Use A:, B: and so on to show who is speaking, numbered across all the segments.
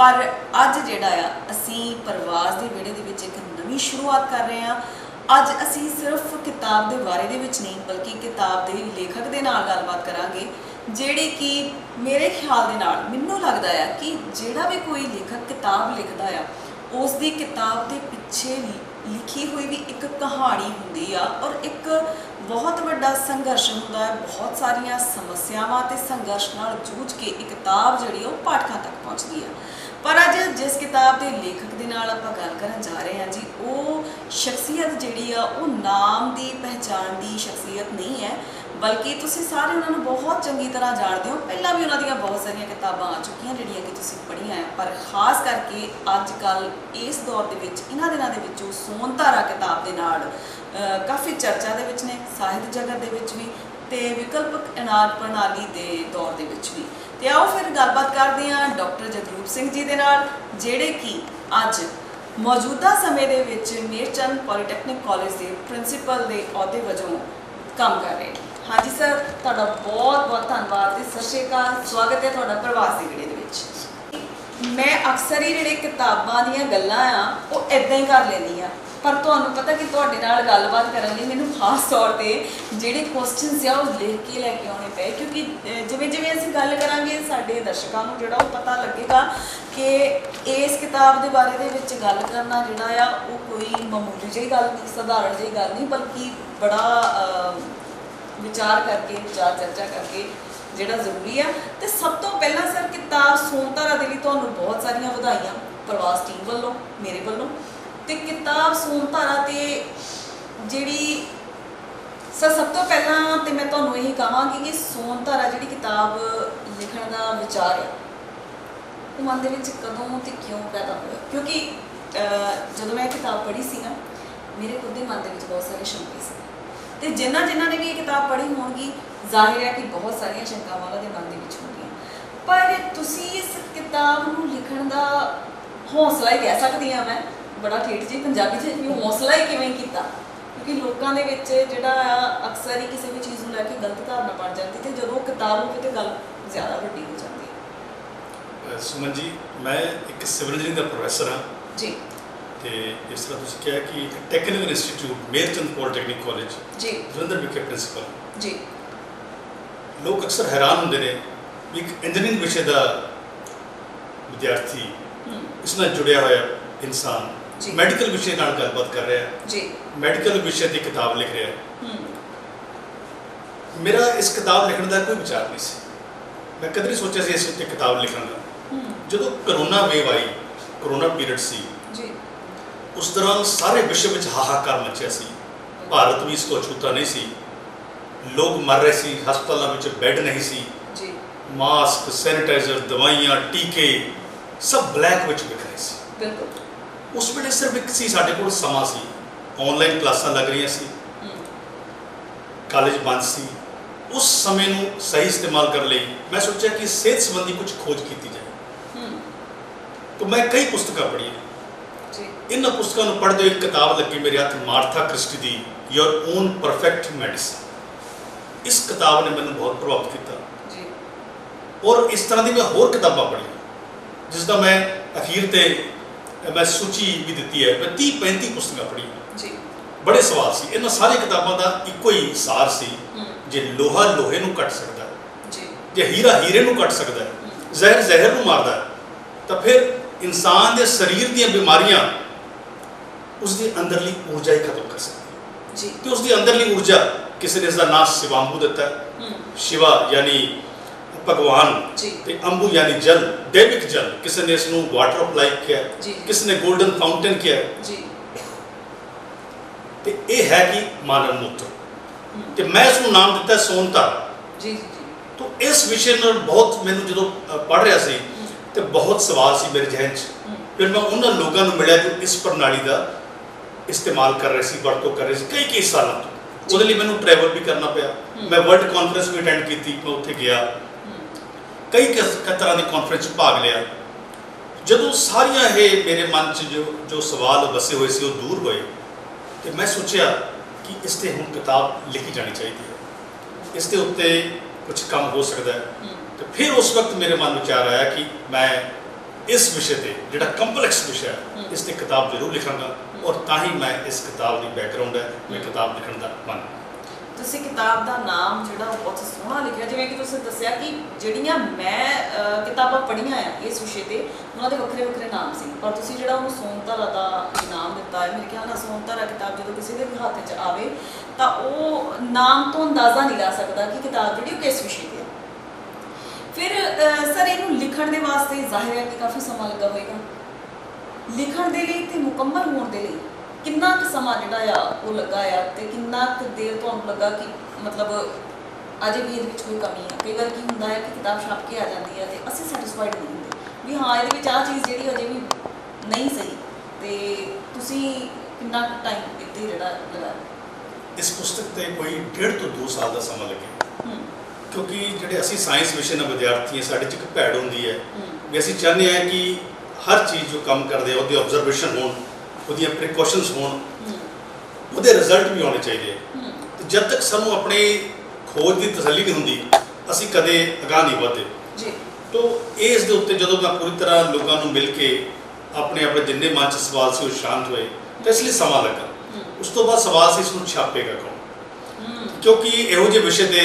A: ਪਰ ਅੱਜ ਜਿਹੜਾ ਆ, ਅਸੀਂ ਪ੍ਰਵਾਸ ਦੇ ਵਿਹੜੇ ਦੇ ਵਿੱਚ ਇੱਕ ਨਵੀਂ ਸ਼ੁਰੂਆਤ ਕਰ ਰਹੇ ਹਾਂ। ਅੱਜ ਅਸੀਂ ਸਿਰਫ ਕਿਤਾਬ ਦੇ ਬਾਰੇ ਦੇ ਵਿੱਚ ਨਹੀਂ, ਬਲਕਿ ਕਿਤਾਬ ਦੇ ਲੇਖਕ ਦੇ ਨਾਲ ਗੱਲਬਾਤ ਕਰਾਂਗੇ, ਜਿਹੜੇ ਕਿ ਮੇਰੇ ਖਿਆਲ ਦੇ ਨਾਲ ਮੈਨੂੰ ਲੱਗਦਾ ਆ ਕਿ ਜਿਹੜਾ ਵੀ ਕੋਈ ਲੇਖਕ ਕਿਤਾਬ ਲਿਖਦਾ ਆ ਉਸ ਦੀ ਕਿਤਾਬ ਦੇ ਪਿੱਛੇ ਲਿ- ਲਿਖੀ ਹੋਈ ਵੀ ਇੱਕ ਕਹਾਣੀ ਹੁੰਦੀ ਆ ਔਰ ਇੱਕ ਬਹੁਤ ਵੱਡਾ ਸੰਘਰਸ਼ ਹੁੰਦਾ ਹੈ। ਬਹੁਤ ਸਾਰੀਆਂ ਸਮੱਸਿਆਵਾਂ ਤੇ ਸੰਘਰਸ਼ ਨਾਲ ਜੂਝ ਕੇ ਇਹ ਕਿਤਾਬ ਜਿਹੜੀ ਉਹ ਪਾਠਕਾਂ ਤੱਕ ਪਹੁੰਚਦੀ ਆ। ਪਰ ਅੱਜ ਜਿਸ ਕਿਤਾਬ ਦੇ ਲੇਖਕ ਦੇ ਨਾਲ ਆਪਾਂ ਗੱਲ ਕਰਨ ਜਾ ਰਹੇ ਹਾਂ ਜੀ, ਉਹ ਸ਼ਖਸੀਅਤ ਜਿਹੜੀ ਆ, ਉਹ ਨਾਮ ਦੀ ਪਹਿਚਾਣ ਦੀ ਸ਼ਖਸੀਅਤ ਨਹੀਂ ਹੈ, ਬਲਕਿ ਤੁਸੀਂ ਸਾਰੇ ਉਹਨਾਂ ਨੂੰ ਬਹੁਤ ਚੰਗੀ ਤਰ੍ਹਾਂ ਜਾਣਦੇ ਹੋ। ਪਹਿਲਾਂ ਵੀ ਉਹਨਾਂ ਦੀਆਂ ਬਹੁਤ ਸਾਰੀਆਂ ਕਿਤਾਬਾਂ ਆ ਚੁੱਕੀਆਂ ਜਿਹੜੀਆਂ ਕਿ ਤੁਸੀਂ ਪੜ੍ਹੀਆਂ ਹੈ ਪਰ ਖਾਸ ਕਰਕੇ ਅੱਜ ਕੱਲ ਇਸ ਦੌਰ ਦੇ ਵਿੱਚ, ਇਹਨਾਂ ਦਿਨਾਂ ਦੇ ਵਿੱਚੋਂ ਉਹ ਸੋਨਧਾਰਾ ਕਿਤਾਬ ਦੇ ਨਾਲ ਕਾਫੀ ਚਰਚਾ ਦੇ ਵਿੱਚ ਨੇ, ਸਾਹਿਤ ਜਗਤ ਦੇ ਵਿੱਚ ਵੀ ਤੇ ਵਿਕਲਪਕ ਇਨਾਜ ਪ੍ਰਣਾਲੀ ਦੇ ਦੌਰ ਦੇ ਵਿੱਚ ਵੀ। ਤੇ ਆਓ ਫਿਰ ਗੱਲਬਾਤ ਕਰਦੇ ਹਾਂ ਡਾਕਟਰ ਜਗਰੂਪ ਸਿੰਘ ਜੀ ਦੇ ਨਾਲ, ਜਿਹੜੇ ਕਿ ਅੱਜ ਮੌਜੂਦਾ ਸਮੇਂ ਦੇ ਵਿੱਚ ਮੇਰਚੰਦ ਪੋਲੀਟੈਕਨਿਕ ਕਾਲਜ ਦੇ ਪ੍ਰਿੰਸੀਪਲ ਦੇ ਅਹੁਦੇ ਵਜੋਂ ਕੰਮ ਕਰ ਰਹੇ ਹਾਂਜੀ ਸਰ, ਤੁਹਾਡਾ ਬਹੁਤ ਬਹੁਤ ਧੰਨਵਾਦ ਤੇ ਸਤਿ ਸ਼੍ਰੀ ਅਕਾਲ। ਸਵਾਗਤ ਹੈ ਤੁਹਾਡਾ ਪ੍ਰਵਾਸੀ ਵੀਡੀਓ ਦੇ ਵਿੱਚ। ਮੈਂ ਅਕਸਰ ਹੀ ਜਿਹੜੇ ਕਿਤਾਬਾਂ ਦੀਆਂ ਗੱਲਾਂ ਆ, ਉਹ ਇਦਾਂ ਹੀ ਕਰ ਲੈਂਦੀ ਆ ਪਰ ਤੁਹਾਨੂੰ ਪਤਾ ਕਿ ਤੁਹਾਡੇ ਨਾਲ ਗੱਲਬਾਤ ਕਰਨ ਲਈ ਮੈਨੂੰ ਖਾਸ ਤੌਰ ਤੇ ਜਿਹੜੇ ਕੁਐਸਚਨਸ ਆ ਉਹ ਲਿਖ ਕੇ ਲੈ ਕੇ ਆਉਣੇ ਪਏ, ਕਿਉਂਕਿ ਜਿਵੇਂ ਜਿਵੇਂ ਅਸੀਂ ਗੱਲ ਕਰਾਂਗੇ, ਸਾਡੇ ਦਰਸ਼ਕਾਂ ਨੂੰ ਜਿਹੜਾ ਉਹ ਪਤਾ ਲੱਗੇਗਾ ਕਿ ਇਸ ਕਿਤਾਬ ਦੇ ਬਾਰੇ ਦੇ ਵਿੱਚ ਗੱਲ ਕਰਨਾ ਜਿਹੜਾ ਆ, ਉਹ ਕੋਈ ਮਾਮੂਲੀ ਜਿਹੀ ਗੱਲ ਨਹੀਂ, ਸਧਾਰਨ ਜਿਹੀ ਗੱਲ ਨਹੀਂ, ਬਲਕਿ ਬੜਾ ਵਿਚਾਰ ਕਰਕੇ, ਵਿਚਾਰ ਚਰਚਾ ਕਰਕੇ ਜਿਹੜਾ ਜ਼ਰੂਰੀ ਆ। ਤੇ ਸਭ ਤੋਂ ਪਹਿਲਾਂ ਸਰ ਕਿਤਾਬ ਸੋਨਤਾਰਾ ਦੇ ਲਈ ਤੁਹਾਨੂੰ ਬਹੁਤ ਸਾਰੀਆਂ ਵਧਾਈਆਂ। ਪ੍ਰਵਾਸ ਟੀਮ ਵੱਲੋਂ, ਮੇਰੇ ਵੱਲੋਂ। ਤੇ ਕਿਤਾਬ ਸੋਨਤਾਰਾ ਤੇ ਜਿਹੜੀ ਸਰ ਸਭ ਤੋਂ ਪਹਿਲਾਂ ਤੇ ਮੈਂ ਤੁਹਾਨੂੰ ਇਹੀ ਕਹਾਂਗੀ ਕਿ ਸੋਨਤਾਰਾ ਜਿਹੜੀ ਕਿਤਾਬ ਲਿਖਣ ਦਾ ਵਿਚਾਰ ਹੈ, ਉਹ ਮਨ ਦੇ ਵਿੱਚ ਕਦੋਂ ਤੇ ਕਿਉਂ ਪੈਦਾ ਹੋਇਆ? ਕਿਉਂਕਿ ਜਦੋਂ ਮੈਂ ਇਹ ਕਿਤਾਬ ਪੜ੍ਹੀ ਸੀ ਨਾ, ਮੇਰੇ ਖੁਦ ਦੇ ਮਨ ਦੇ ਵਿੱਚ ਬਹੁਤ ਸਾਰੇ ਸ਼ੰਕੇ ਸੀ। ਤੇ ਜਿਨ੍ਹਾਂ ਜਿਨ੍ਹਾਂ ਨੇ ਵੀ ਇਹ ਕਿਤਾਬ ਪੜ੍ਹੀ ਹੋਣਗੀ, ਜ਼ਾਹਿਰ ਹੈ ਕਿ ਬਹੁਤ ਸਾਰੀਆਂ ਸ਼ੰਕਾਵਾਂ ਉਹਨਾਂ ਦੇ ਮਨ ਦੇ ਵਿੱਚ ਹੁੰਦੀਆਂ। ਪਰ ਤੁਸੀਂ ਇਸ ਕਿਤਾਬ ਨੂੰ ਲਿਖਣ ਦਾ ਹੌਸਲਾ ਹੀ ਕਹਿ ਸਕਦੀ ਹਾਂ ਮੈਂ ਬੜਾ ਠੇਠ ਜੀ ਪੰਜਾਬੀ ਚ ਵੀ ਹੌਸਲਾ ਹੀ ਕਿਵੇਂ ਕੀਤਾ? ਕਿਉਂਕਿ ਲੋਕਾਂ ਦੇ ਵਿੱਚ ਜਿਹੜਾ ਅਕਸਰ ਹੀ ਕਿਸੇ ਵੀ ਚੀਜ਼ ਨੂੰ ਲੈ ਕੇ ਗਲਤ ਧਾਰਨਾ ਬਣ ਜਾਂਦੀ ਤੇ ਜਦੋਂ ਕਿਤਾਬ ਹੋਵੇ ਤੇ ਗੱਲ ਜ਼ਿਆਦਾ ਵੱਡੀ ਹੋ ਜਾਂਦੀ ਹੈ।
B: ਸੁਮਨ ਜੀ ਮੈਂ ਇੱਕ ਸਿਵਲ ਇੰਜੀਨੀਅਰਿੰਗ ਦਾ ਪ੍ਰੋਫੈਸਰ ਹਾਂ।
A: ਜੀ।
B: ਤੇ ਇਸ ਤਰ੍ਹਾਂ ਤੁਸੀਂ ਕਿਹਾ ਕਿ ਇੱਕ technical institute Mehrchand polytechnic college
A: ji.
B: Jalandhar ਵਿਖੇ ਪ੍ਰਿੰਸੀਪਲ
A: ਜੀ।
B: ਲੋਕ ਅਕਸਰ ਹੈਰਾਨ ਹੁੰਦੇ ਨੇ ਵੀ ਇੱਕ ਇੰਜੀਨੀਅਰਿੰਗ ਵਿਸ਼ੇ ਦਾ ਵਿਦਿਆਰਥੀ ਇਸ ਨਾਲ ਜੁੜਿਆ ਹੋਇਆ ਇਨਸਾਨ
A: ਜੀ।
B: ਮੈਡੀਕਲ ਵਿਸ਼ੇ ਨਾਲ ਗੱਲਬਾਤ ਕਰ ਰਿਹਾ।
A: ਜੀ।
B: ਮੈਡੀਕਲ ਵਿਸ਼ੇ ਦੀ ਕਿਤਾਬ ਲਿਖ ਰਿਹਾ। ਹੈ। ਮੇਰਾ ਇਸ ਕਿਤਾਬ ਲਿਖਣ ਦਾ ਕੋਈ ਵਿਚਾਰ ਨਹੀਂ ਸੀ। ਮੈਂ ਕਦੇ ਨਹੀਂ ਸੋਚਿਆ ਸੀ ਇਸ ਉੱਤੇ ਕਿਤਾਬ ਲਿਖਣ ਦਾ। ਜਦੋਂ ਕਰੋਨਾ ਵੇਵ ਆਈ ਕਰੋਨਾ ਪੀਰੀਅਡ ਸੀ
A: ਜੀ।
B: ਉਸ ਦੌਰਾਨ ਸਾਰੇ ਵਿਸ਼ਵ ਵਿੱਚ ਹਾਹਾਕਾਰ ਮਚਿਆ ਸੀ। ਭਾਰਤ ਵੀ ਇਸ ਤੋਂ ਅਛੂਤਾ ਨਹੀਂ ਸੀ। ਲੋਕ ਮਰ ਰਹੇ ਸੀ ਹਸਪਤਾਲਾਂ ਵਿੱਚ ਬੈੱਡ ਨਹੀਂ ਸੀ।
A: ਜੀ।
B: ਮਾਸਕ ਸੈਨੀਟਾਈਜ਼ਰ ਦਵਾਈਆਂ ਟੀਕੇ ਸਭ ਬਲੈਕ ਵਿੱਚ ਵਿਕ ਰਹੇ ਸੀ।
A: ਬਿਲਕੁਲ।
B: ਉਸ ਵੇਲੇ ਸਿਰਫ ਇੱਕ ਸੀ ਸਾਡੇ ਕੋਲ ਸਮਾਂ ਸੀ। ਆਨਲਾਈਨ ਕਲਾਸਾਂ ਲੱਗ ਰਹੀਆਂ ਸੀ। ਕਾਲਜ ਬੰਦ ਸੀ। ਉਸ ਸਮੇਂ ਨੂੰ ਸਹੀ ਇਸਤੇਮਾਲ ਕਰਨ ਲਈ ਮੈਂ ਸੋਚਿਆ ਕਿ ਸਿਹਤ ਸੰਬੰਧੀ ਕੁਝ ਖੋਜ ਕੀਤੀ ਜਾਏ। ਤਾਂ ਮੈਂ ਕਈ ਪੁਸਤਕਾਂ ਪੜ੍ਹੀਆਂ।
A: ਜੀ।
B: ਇਹਨਾਂ ਪੁਸਤਕਾਂ ਨੂੰ ਪੜ੍ਹਦੇ ਹੋਏ ਇੱਕ ਕਿਤਾਬ ਲੱਗੀ ਮੇਰੇ ਹੱਥ ਮਾਰਥਾ ਕ੍ਰਿਸਟੀ ਦੀ ਯੋਰ ਓਨ ਪਰਫੈਕਟ ਮੈਡੀਸਨ ਇਸ ਕਿਤਾਬ ਨੇ ਮੈਨੂੰ ਬਹੁਤ ਪ੍ਰਭਾਵਿਤ ਕੀਤਾ।
A: ਜੀ।
B: ਔਰ ਇਸ ਤਰ੍ਹਾਂ ਦੀ ਮੈਂ ਹੋਰ ਕਿਤਾਬਾਂ ਪੜ੍ਹੀਆਂ ਜਿਸ ਦਾ ਮੈਂ ਅਖੀਰ ਤੇ ਮੈਂ ਸੂਚੀ ਵੀ ਦਿੱਤੀ ਹੈ ਮੈਂ 30 35 ਪੁਸਤਕਾਂ ਪੜ੍ਹੀਆਂ।
A: ਜੀ।
B: ਬੜੇ ਸਵਾਲ ਸੀ। ਇਹਨਾਂ ਸਾਰੀ ਕਿਤਾਬਾਂ ਦਾ ਇੱਕੋ ਹੀ ਸਾਰ ਸੀ ਜੇ ਲੋਹਾ ਲੋਹੇ ਨੂੰ ਕੱਟ ਸਕਦਾ ਹੈ,
A: ਜੀ।
B: ਜੇ ਹੀਰਾ ਹੀਰੇ ਨੂੰ ਕੱਟ ਸਕਦਾ ਹੈ ਜ਼ਹਿਰ ਜ਼ਹਿਰ ਨੂੰ ਮਾਰਦਾ ਹੈ, ਤਾਂ ਫਿਰ ਇਨਸਾਨ ਦੇ ਸਰੀਰ ਦੀਆਂ ਬਿਮਾਰੀਆਂ ਉਸ ਦੀ ਅੰਦਰਲੀ ਊਰਜਾ ਹੀ ਖਤਮ ਕਰ ਸਕਦੀ
A: ਜੀ।
B: ਤੇ ਉਸ ਦੀ ਅੰਦਰਲੀ ਊਰਜਾ ਕਿਸੇ ਨੇ ਇਸ ਦਾ ਨਾਮ ਸ਼ਿਵਾਂਬੂ ਦਿੱਤਾ ਹੈ। ਸ਼ਿਵਾ ਯਾਨੀ ਭਗਵਾਨ
A: ਜੀ।
B: ਤੇ ਅੰਬੂ ਯਾਨੀ ਜਲ ਦੇਵਿਕ ਜਲ ਕਿਸੇ ਨੇ ਇਸ ਨੂੰ ਵਾਟਰ ਆਫ ਲਾਈਫ ਕਿਹਾ
A: ਜੀ।
B: ਕਿਸੇ ਨੇ 골ਡਨ ਫਾਊਂਟੇਨ ਕਿਹਾ।
A: ਜੀ।
B: ਤੇ ਇਹ ਹੈ ਕਿ ਮਾਨਵ
A: ਹਮ,
B: ਤੇ ਮੈਂ ਇਸ ਨੂੰ ਨਾਮ ਦਿੱਤਾ ਸੋਨਤਾ।
A: ਜੀ
B: ਤੋਂ ਇਸ ਵਿਸ਼ੇ ਨਾਲ ਬਹੁਤ ਮੈਨੂੰ ਜਦੋਂ ਪੜ ਰਿਹਾ ਸੀ ਤੇ ਬਹੁਤ ਸਵਾਲ ਸੀ ਮੇਰੇ ਜ਼ਿਹਨ 'ਚ। ਫਿਰ ਮੈਂ ਉਹਨਾਂ ਲੋਕਾਂ ਨੂੰ ਮਿਲਿਆ ਜੋ ਇਸ ਪ੍ਰਣਾਲੀ ਦਾ ਇਸਤੇਮਾਲ ਕਰ ਰਹੇ ਸੀ ਵਰਤੋਂ ਕਰ ਰਹੇ ਸੀ ਕਈ ਕਈ ਸਾਲਾਂ ਤੋਂ। ਉਹਦੇ ਲਈ ਮੈਨੂੰ ਟਰੈਵਲ ਵੀ ਕਰਨਾ ਪਿਆ। ਮੈਂ ਵਰਲਡ ਕਾਨਫਰੰਸ ਵੀ ਅਟੈਂਡ ਕੀਤੀ ਮੈਂ ਉੱਥੇ ਗਿਆ। ਕਈ ਤਰ੍ਹਾਂ ਦੀ ਕਾਨਫਰੰਸ 'ਚ ਭਾਗ ਲਿਆ। ਜਦੋਂ ਸਾਰੀਆਂ ਇਹ ਮੇਰੇ ਮਨ 'ਚ ਜੋ ਜੋ ਸਵਾਲ ਵਸੇ ਹੋਏ ਸੀ ਉਹ ਦੂਰ ਹੋਏ ਤੇ ਮੈਂ ਸੋਚਿਆ ਕਿ ਇਸ ਤੇ ਹੁਣ ਕਿਤਾਬ ਲਿਖੀ ਜਾਣੀ ਚਾਹੀਦੀ ਹੈ। ਇਸ ਦੇ ਉੱਤੇ ਕੁਝ ਕੰਮ ਹੋ ਸਕਦਾ ਹੈ। ਤੇ ਫਿਰ ਉਸ ਵਕਤ ਮੇਰੇ ਮਨ ਵਿੱਚ ਆ ਆਇਆ ਕਿ ਮੈਂ ਇਸ ਵਿਸ਼ੇ ਤੇ ਜਿਹੜਾ ਕੰਪਲੈਕਸ ਵਿਸ਼ਾ ਹੈ। ਇਸ ਤੇ ਕਿਤਾਬ ਜ਼ਰੂਰ ਲਿਖਾਂਗਾ ਔਰ ਤਾਂ ਹੀ ਮੈਂ ਇਸ ਕਿਤਾਬ ਦੀ ਬੈਕਗ੍ਰਾਉਂਡ ਹੈ ਮੈਂ। ਕਿਤਾਬ ਲਿਖਣ ਦਾ ਮਨ
A: ਤੁਸੀਂ ਕਿਤਾਬ ਦਾ ਨਾਮ ਜਿਹੜਾ ਉਹ ਬਹੁਤ ਸੋਹਣਾ ਲਿਖਿਆ, ਜਿਵੇਂ ਕਿ ਤੁਸੀਂ ਦੱਸਿਆ ਕਿ ਜਿਹੜੀਆਂ ਮੈਂ ਕਿਤਾਬਾਂ ਪੜ੍ਹੀਆਂ ਆ ਇਸ ਵਿਸ਼ੇ ਤੇ, ਉਹਨਾਂ ਦੇ ਵੱਖਰੇ ਵੱਖਰੇ ਨਾਮ ਸੀ। ਪਰ ਤੁਸੀਂ ਜਿਹੜਾ ਉਹਨੂੰ ਸੋਨਧਾਰਾ ਦਾ ਨਾਮ ਦਿੱਤਾ ਹੈ, ਮੇਰੇ ਖਿਆਲ ਨਾਲ ਸੋਨਧਾਰਾ ਕਿਤਾਬ ਜਦੋਂ ਕਿਸੇ ਦੇ ਵੀ ਹੱਥ 'ਚ ਆਵੇ, ਤਾਂ ਉਹ ਨਾਮ ਤੋਂ ਅੰਦਾਜ਼ਾ ਨਹੀਂ ਲਾ ਸਕਦਾ ਕਿ ਕਿਤਾਬ ਜਿਹੜੀ ਉਹ ਕਿਸ ਵਿਸ਼ੇ ਤੇ ਹੈ। ਫਿਰ ਸਰ, ਇਹਨੂੰ ਲਿਖਣ ਦੇ ਵਾਸਤੇ ਜ਼ਾਹਿਰ ਹੈ ਕਿ ਕਾਫੀ ਸਮਾਂ ਲੱਗਾ ਹੋਵੇਗਾ ਲਿਖਣ ਦੇ ਲਈ ਤੇ ਮੁਕੰਮਲ ਹੋਣ ਦੇ ਲਈ ਕਿੰਨਾ ਕੁ ਸਮਾਂ ਜਿਹੜਾ ਆ ਉਹ ਲੱਗਾ ਆ ਤੇ ਕਿੰਨਾ ਕੁ ਦੇਰ ਤੁਹਾਨੂੰ ਲੱਗਾ ਕਿ ਮਤਲਬ ਅਜੇ ਵੀ ਇਹਦੇ ਵਿੱਚ ਕੋਈ ਕਮੀ ਹੈ ਕਈ ਵਾਰ ਕੀ ਹੁੰਦਾ ਹੈ ਕਿ ਕਿਤਾਬ ਛਪ ਕੇ ਆ ਜਾਂਦੀ ਹੈ ਤੇ ਅਸੀਂ ਸੈਟੀਸਫਾਈਡ ਨਹੀਂ ਹੁੰਦੇ। ਵੀ ਹਾਂ ਇਹਦੇ ਵਿੱਚ ਆਹ ਚੀਜ਼ ਜਿਹੜੀ ਅਜੇ ਵੀ ਨਹੀਂ ਸਹੀ ਤੇ ਤੁਸੀਂ ਕਿੰਨਾ ਕੁ ਟਾਈਮ ਇੱਥੇ ਜਿਹੜਾ ਲਗਾਇਆ
B: ਇਸ ਪੁਸਤਕ ਤੇ ਕੋਈ ਡੇਢ ਤੋਂ 2 ਸਾਲ ਦਾ ਸਮਾਂ ਲੱਗਿਆ। ਕਿਉਂਕਿ ਜਿਹੜੇ ਅਸੀਂ ਸਾਇੰਸ ਵਿਸ਼ੇ ਨਾਲ ਵਿਦਿਆਰਥੀ ਹਾਂ ਸਾਡੇ 'ਚ ਇੱਕ ਭੈੜ ਹੁੰਦੀ ਹੈ।
A: ਹੂੰ।
B: ਵੀ ਅਸੀਂ ਚਾਹੁੰਦੇ ਹਾਂ ਕਿ ਹਰ ਚੀਜ਼ ਜੋ ਕੰਮ ਕਰਦੇ ਆ ਉਹਦੇ ਆਬਜ਼ਰਵੇਸ਼ਨ ਹੋਣ। ਉਹਦੀਆਂ ਪ੍ਰੀਕਾਸ਼ਨਸ ਹੋਣ ਉਹਦੇ ਰਿਜ਼ਲਟ ਵੀ ਆਉਣੇ ਚਾਹੀਦੇ ਤੇ ਜਦ ਤੱਕ ਸਾਨੂੰ ਆਪਣੀ ਖੋਜ ਦੀ ਤਸੱਲੀ ਨਹੀਂ ਹੁੰਦੀ ਅਸੀਂ ਕਦੇ ਅਗਾਂਹ ਨਹੀਂ ਵਧਦੇ।
A: ਜੀ।
B: ਤੋ ਇਸ ਦੇ ਉੱਤੇ ਜਦੋਂ ਮੈਂ ਪੂਰੀ ਤਰ੍ਹਾਂ ਲੋਕਾਂ ਨੂੰ ਮਿਲ ਕੇ ਆਪਣੇ ਆਪਣੇ ਜਿੰਨੇ ਮਨ 'ਚ ਸਵਾਲ ਸੀ ਉਹ ਸ਼ਾਂਤ ਹੋਏ ਤਾਂ ਇਸ ਲਈ ਸਮਾਂ ਲੱਗਾ। ਉਸ ਤੋਂ ਬਾਅਦ ਸਵਾਲ ਸੀ ਇਸ ਨੂੰ ਛਾਪੇਗਾ ਕੌਣ? ਕਿਉਂਕਿ ਇਹੋ ਜਿਹੇ ਵਿਸ਼ੇ ਤੇ